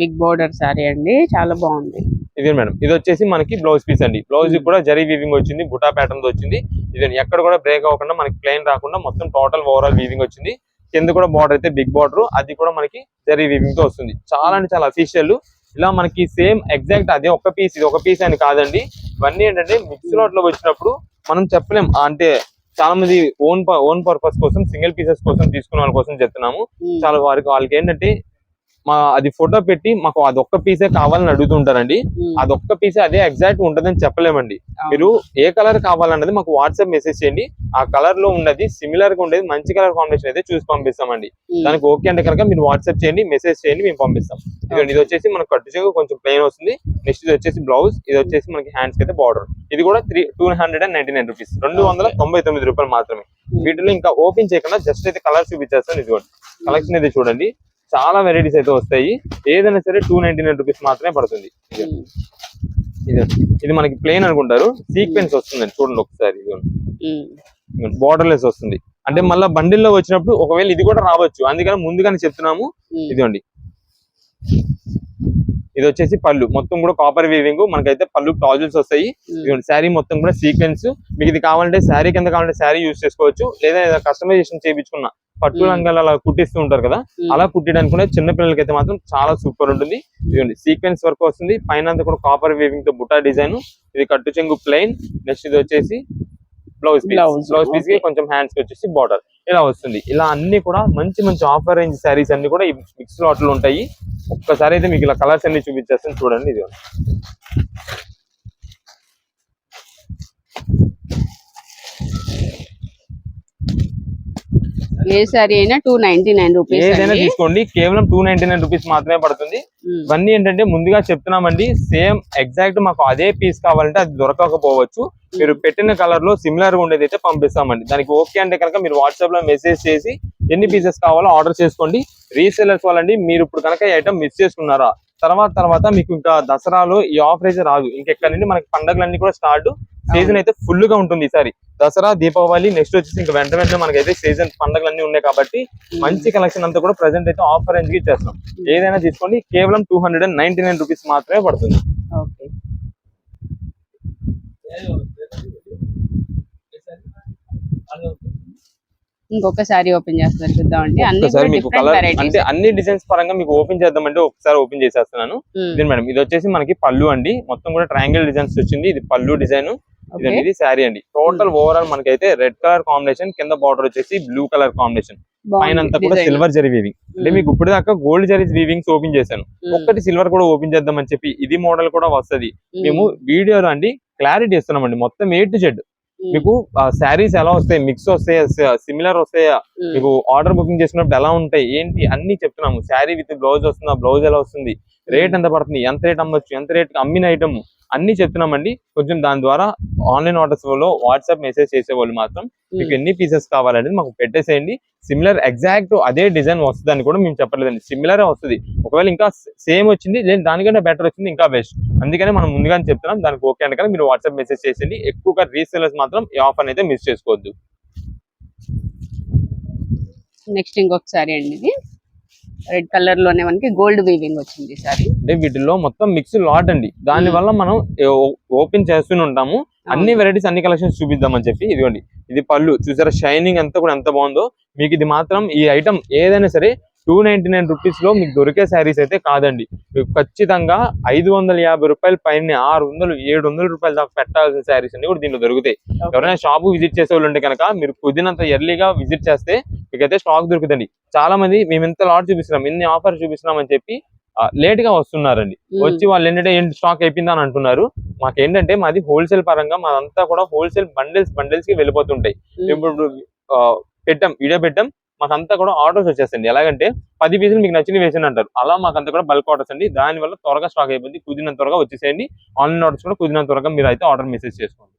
Speaker 2: బిగ్ బోర్డర్ సారీ అండి. చాలా బాగుంది.
Speaker 1: ఇది మేడం. ఇది వచ్చేసి మనకి బ్లౌజ్ పీస్ అండి. బ్లౌజ్ కూడా జరీ వీవింగ్ వచ్చింది. బుటా ప్యాటర్న్ వచ్చింది. ఇది ఎక్కడ కూడా బ్రేక్ అవ్వకుండా మనకి ప్లెయిన్ రాకుండా మొత్తం టోటల్ ఓవరాల్ వీవింగ్ వచ్చింది. కింద కూడా బార్డర్ అయితే బిగ్ బార్డర్ అది కూడా మనకి జరీ వీవింగ్తో వస్తుంది. చాలా అంటే చాలా అఫీషియల్ ఇలా మనకి సేమ్ ఎగ్జాక్ట్ అదే ఒక పీస్ ఇది ఒక పీస్ అని కాదండి. ఇవన్నీ ఏంటంటే మిక్స్ లాట్లో వచ్చినప్పుడు మనం చెప్పలేం. అంటే చాలా మంది ఓన్ ఓన్ పర్పస్ కోసం సింగిల్ పీసెస్ కోసం తీసుకున్న వాళ్ళ కోసం చెప్తున్నాము. చాలా వారికి వాళ్ళకి ఏంటంటే మా అది ఫోటో పెట్టి మాకు అది ఒక్క పీసే కావాలని అడుగుతుంటారండి. అదొక్క పీస్ అదే ఎగ్జాక్ట్ ఉంటదని చెప్పలేమండి. మీరు ఏ కలర్ కావాలన్నది మాకు వాట్సాప్ మెసేజ్ చేయండి. ఆ కలర్లో ఉన్నది సిమిలర్గా ఉండేది మంచి కలర్ కాంబినేషన్ అయితే చూసి పంపిస్తామండి. దానికి ఓకే అంటే కనుక మీరు వాట్సాప్ చేయండి మెసేజ్ చేయండి మేము పంపిస్తాం. ఇది వచ్చేసి మనకు కట్టు చెంగు కొంచెం ప్లెయిన్ వస్తుంది. నెక్స్ట్ ఇది వచ్చేసి బ్లౌజ్ ఇది వచ్చేసి మనకి హ్యాండ్స్ అయితే బార్డర్ ఇది కూడా three two hundred and ninety nine rupees రెండు వందల తొంభై తొమ్మిది రూపాయలు మాత్రమే. వీటిలో ఇంకా ఓపెన్ చేయకుండా జస్ట్ అయితే కలర్ చూపించేస్తాను. ఇదిగోండి కలెక్షన్ అయితే చూడండి. చాలా వెరైటీస్ అయితే వస్తాయి. ఏదైనా సరే టూ నైన్టీ నైన్ రూపీస్ మాత్రమే పడుతుంది. ఇది ఇది మనకి ప్లెయిన్ అనుకుంటారు. సీక్వెన్స్ వస్తుందండి చూడండి ఒకసారి
Speaker 2: ఉమ్.
Speaker 1: బార్డర్ లెస్ వస్తుంది. అంటే మళ్ళీ బండిల్లో వచ్చినప్పుడు ఒకవేళ ఇది కూడా రావచ్చు. అందుకని ముందుగానే చెప్తున్నాము. ఇదిగోండి. ఇది వచ్చేసి పళ్ళు. మొత్తం కూడా కాపర్ వీవింగ్ మనకైతే పళ్ళు టాజిల్స్ వస్తాయి. శారీ మొత్తం కూడా సీక్వెన్స్ మీకు ఇది కావాలంటే శారీ కింద కావాలంటే శారీ యూస్ చేసుకోవచ్చు. లేదా కస్టమైజేషన్ చేయించుకున్న పట్టు
Speaker 2: మ్మ్.
Speaker 1: రంగాలు అలా కుట్టిస్తూ ఉంటారు కదా
Speaker 2: ఉమ్.
Speaker 1: అలా కుట్టడానికి కూడా చిన్న పిల్లలకి అయితే మాత్రం చాలా సూపర్ ఉంటుంది. ఇదిగోండి సీక్వెన్స్ వర్క్ వస్తుంది. పైన అంతా కూడా కాపర్ వీవింగ్తో బుటా డిజైన్ ఇది కట్టు చెంగు ప్లెయిన్ నెక్స్ట్ ఇది వచ్చేసి బ్లౌజ్ పీస్ బ్లౌజ్
Speaker 2: పీస్కి.
Speaker 1: కొంచెం హ్యాండ్స్కి వచ్చేసి బార్డర్ ఇలా వస్తుంది. ఇలా అన్ని కూడా మంచి మంచి ఆఫర్ రేంజ్ శారీస్ అన్ని కూడా ఈ మిక్స్ లాట్లో ఉంటాయి. ఒక్కసారి అయితే మీకు ఇలా కలర్స్ అన్ని చూపించేస్తాను. చూడండి ఇది
Speaker 2: ఏ సారీ అయినా టూ నైన్టీ నైన్ రూపీస్
Speaker 1: ఏదైనా తీసుకోండి. కేవలం టూ నైన్టీ నైన్ రూపీస్ మాత్రమే పడుతుంది. ఇవన్నీ ఏంటంటే ముందుగా చెప్తున్నామండి సేమ్ ఎగ్జాక్ట్ మాకు అదే పీస్ కావాలంటే అది దొరకకపోవచ్చు. మీరు పెట్టిన కలర్లో సిమిలర్గా ఉండేది అయితే పంపిస్తామండి. దానికి ఓకే అంటే కనుక మీరు వాట్సాప్లో మెసేజ్ చేసి ఎన్ని పీసెస్ కావాలో ఆర్డర్ చేసుకోండి. రీసేలర్స్ వాళ్ళండి మీరు ఇప్పుడు కనుక ఐటమ్ మిస్ చేసుకున్నారా? తర్వాత తర్వాత మీకు ఇంకా దసరాలో ఈ ఆఫర్ అయితే రాదు. ఇంకెక్కడ నుండి మనకి పండుగలన్నీ కూడా స్టార్ట్ సీజన్ అయితే ఫుల్గా ఉంటుంది ఈసారి. దసరా దీపావళి నెక్స్ట్ వచ్చేసి ఇంకా వెంట వెంటనే మనకైతే సీజన్ పండుగలన్నీ ఉన్నాయి కాబట్టి మంచి కలెక్షన్ అంతా కూడా ప్రెసెంట్ అయితే ఆఫర్ రేంజ్కి ఇచ్చేస్తున్నాం ఏదైనా తీసుకోండి కేవలం two hundred and ninety nine rupees మాత్రమే పడుతుంది.
Speaker 2: ఇంకొక సారీ ఓపెన్ చేస్తారు చూద్దామండి.
Speaker 1: అంటే అన్ని డిజైన్స్ పరంగా మీకు ఓపెన్ చేద్దామంటే ఒకసారి ఓపెన్ చేసేస్తున్నాను. ఇది మేడం ఇది వచ్చేసి మనకి పళ్ళు అండి. మొత్తం కూడా ట్రయాంగిల్ డిజైన్స్ వచ్చింది. ఇది పళ్ళు డిజైన్. ఇదండి ఇది శారీ అండి. టోటల్ ఓవరాల్ మనకైతే రెడ్ కలర్ కాంబినేషన్ కింద బార్డర్ వచ్చేసి బ్లూ కలర్ కాంబినేషన్ పైన అంతా కూడా సిల్వర్ జరీ వీవింగ్ అంటే మీకు ఇప్పుడు దాకా గోల్డ్ జరీ వీవింగ్స్ ఓపెన్ చేశాను. ఒక్కటి సిల్వర్ కూడా ఓపెన్ చేద్దామని చెప్పి ఇది మోడల్ కూడా వస్తది. మేము వీడియోలో అండి క్లారిటీ ఇస్తున్నామండి. మొత్తం ఏ టు జెడ్ మీకు శారీస్ ఎలా వస్తాయి? మిక్స్ వస్తాయా? సిమిలర్ వస్తాయా? మీకు ఆర్డర్ బుకింగ్ చేసినప్పుడు ఎలా ఉంటాయి? ఏంటి? అన్ని చెప్తున్నాము. శారీ విత్ బ్లౌజ్ వస్తుందా? బ్లౌజ్ ఎలా వస్తుంది? రేట్ ఎంత పడుతుంది? ఎంత రేట్ అమ్మొచ్చు? ఎంత రేట్ అమ్మిన ఐటమ్ అన్ని చెప్తున్నామండి. కొంచెం దాని ద్వారా ఆన్లైన్ ఆర్డర్స్లో వాట్సాప్ మెసేజ్ చేసే వాళ్ళు మాత్రం మీకు ఎన్ని పీసెస్ కావాలనేది మాకు పెట్టేసేయండి. సిమిలర్ ఎగ్జాక్ట్ అదే డిజైన్ వస్తుందని కూడా మేము చెప్పలేదండి. సిమిలర్ వస్తుంది. ఒకవేళ ఇంకా సేమ్ వచ్చింది లేదు దానికంటే బెటర్ వచ్చింది ఇంకా బెస్ట్. అందుకనే మనం ముందుగానే చెప్తున్నాం దానికి ఓకే అంటే మీరు వాట్సాప్ మెసేజ్ చేసేయండి. ఎక్కువగా రీసేలర్స్ మాత్రం ఈ ఆఫర్ అయితే మిస్ చేసుకోవద్దు.
Speaker 2: నెక్స్ట్ ఇంకొక సారీ అండి ఇది. రెడ్ కలర్లోనే మనకి గోల్డ్ వీవింగ్ వచ్చింది సారీ.
Speaker 1: అంటే వీటిలో మొత్తం మిక్స్ లాట్ అండి. దాని వల్ల మనం ఓపెన్ చేస్తూనే ఉంటాము. అన్ని వెరైటీస్ అన్ని కలెక్షన్స్ చూపిద్దామని చెప్పి ఇదిగోండి. ఇది పళ్ళు. చూసారా? షైనింగ్ అంతా కూడా ఎంత బాగుందో. మీకు ఇది మాత్రం ఈ ఐటమ్ ఏదైనా సరే టూ నైన్టీ నైన్ రూపీస్లో మీకు దొరికే శారీస్ అయితే కాదండి. మీకు ఖచ్చితంగా ఐదు వందల యాభై రూపాయల పైన ఆరు వందలు ఏడు వందల రూపాయల దాకా పెట్టాల్సిన శారీస్ అన్ని కూడా దీంట్లో దొరుకుతాయి. ఎవరైనా షాప్ విజిట్ చేసే వాళ్ళు ఉంటే కనుక మీరు కుదిరినంత ఎర్లీగా విజిట్ చేస్తే మీకైతే స్టాక్ దొరుకుతుంది. చాలా మంది మేము ఇంత లాట్ చూపిస్తున్నాం ఇన్ని ఆఫర్ చూపిస్తున్నాం అని చెప్పి లేట్గా వస్తున్నారండి. వచ్చి వాళ్ళు ఏంటంటే ఏంటి స్టాక్ అయిపోయింది అని అంటున్నారు. మాకేంటంటే మాది హోల్సేల్ పరంగా మాదంతా కూడా హోల్సేల్ బండిల్స్ బండిల్స్కి వెళ్ళిపోతుంటాయి. ఇప్పుడు పెట్టాం వీడియో పెట్టాం మాకంతా కూడా ఆర్డర్స్ వచ్చేసండి ఎలాగంటే పది పీసులు మీకు నచ్చిన వేసిన అంటారు. అలా మాకంతా కూడా బల్క్ ఆర్డర్స్ అండి. దాని వల్ల త్వరగా స్టాక్ అయిపోయింది. కుదిరినంత త్వరగా వచ్చేసేయండి. ఆన్లైన్ ఆర్డర్స్ కూడా కుదిరినంత త్వరగా మీరు అయితే ఆర్డర్ మెసేజ్ చేసుకోండి.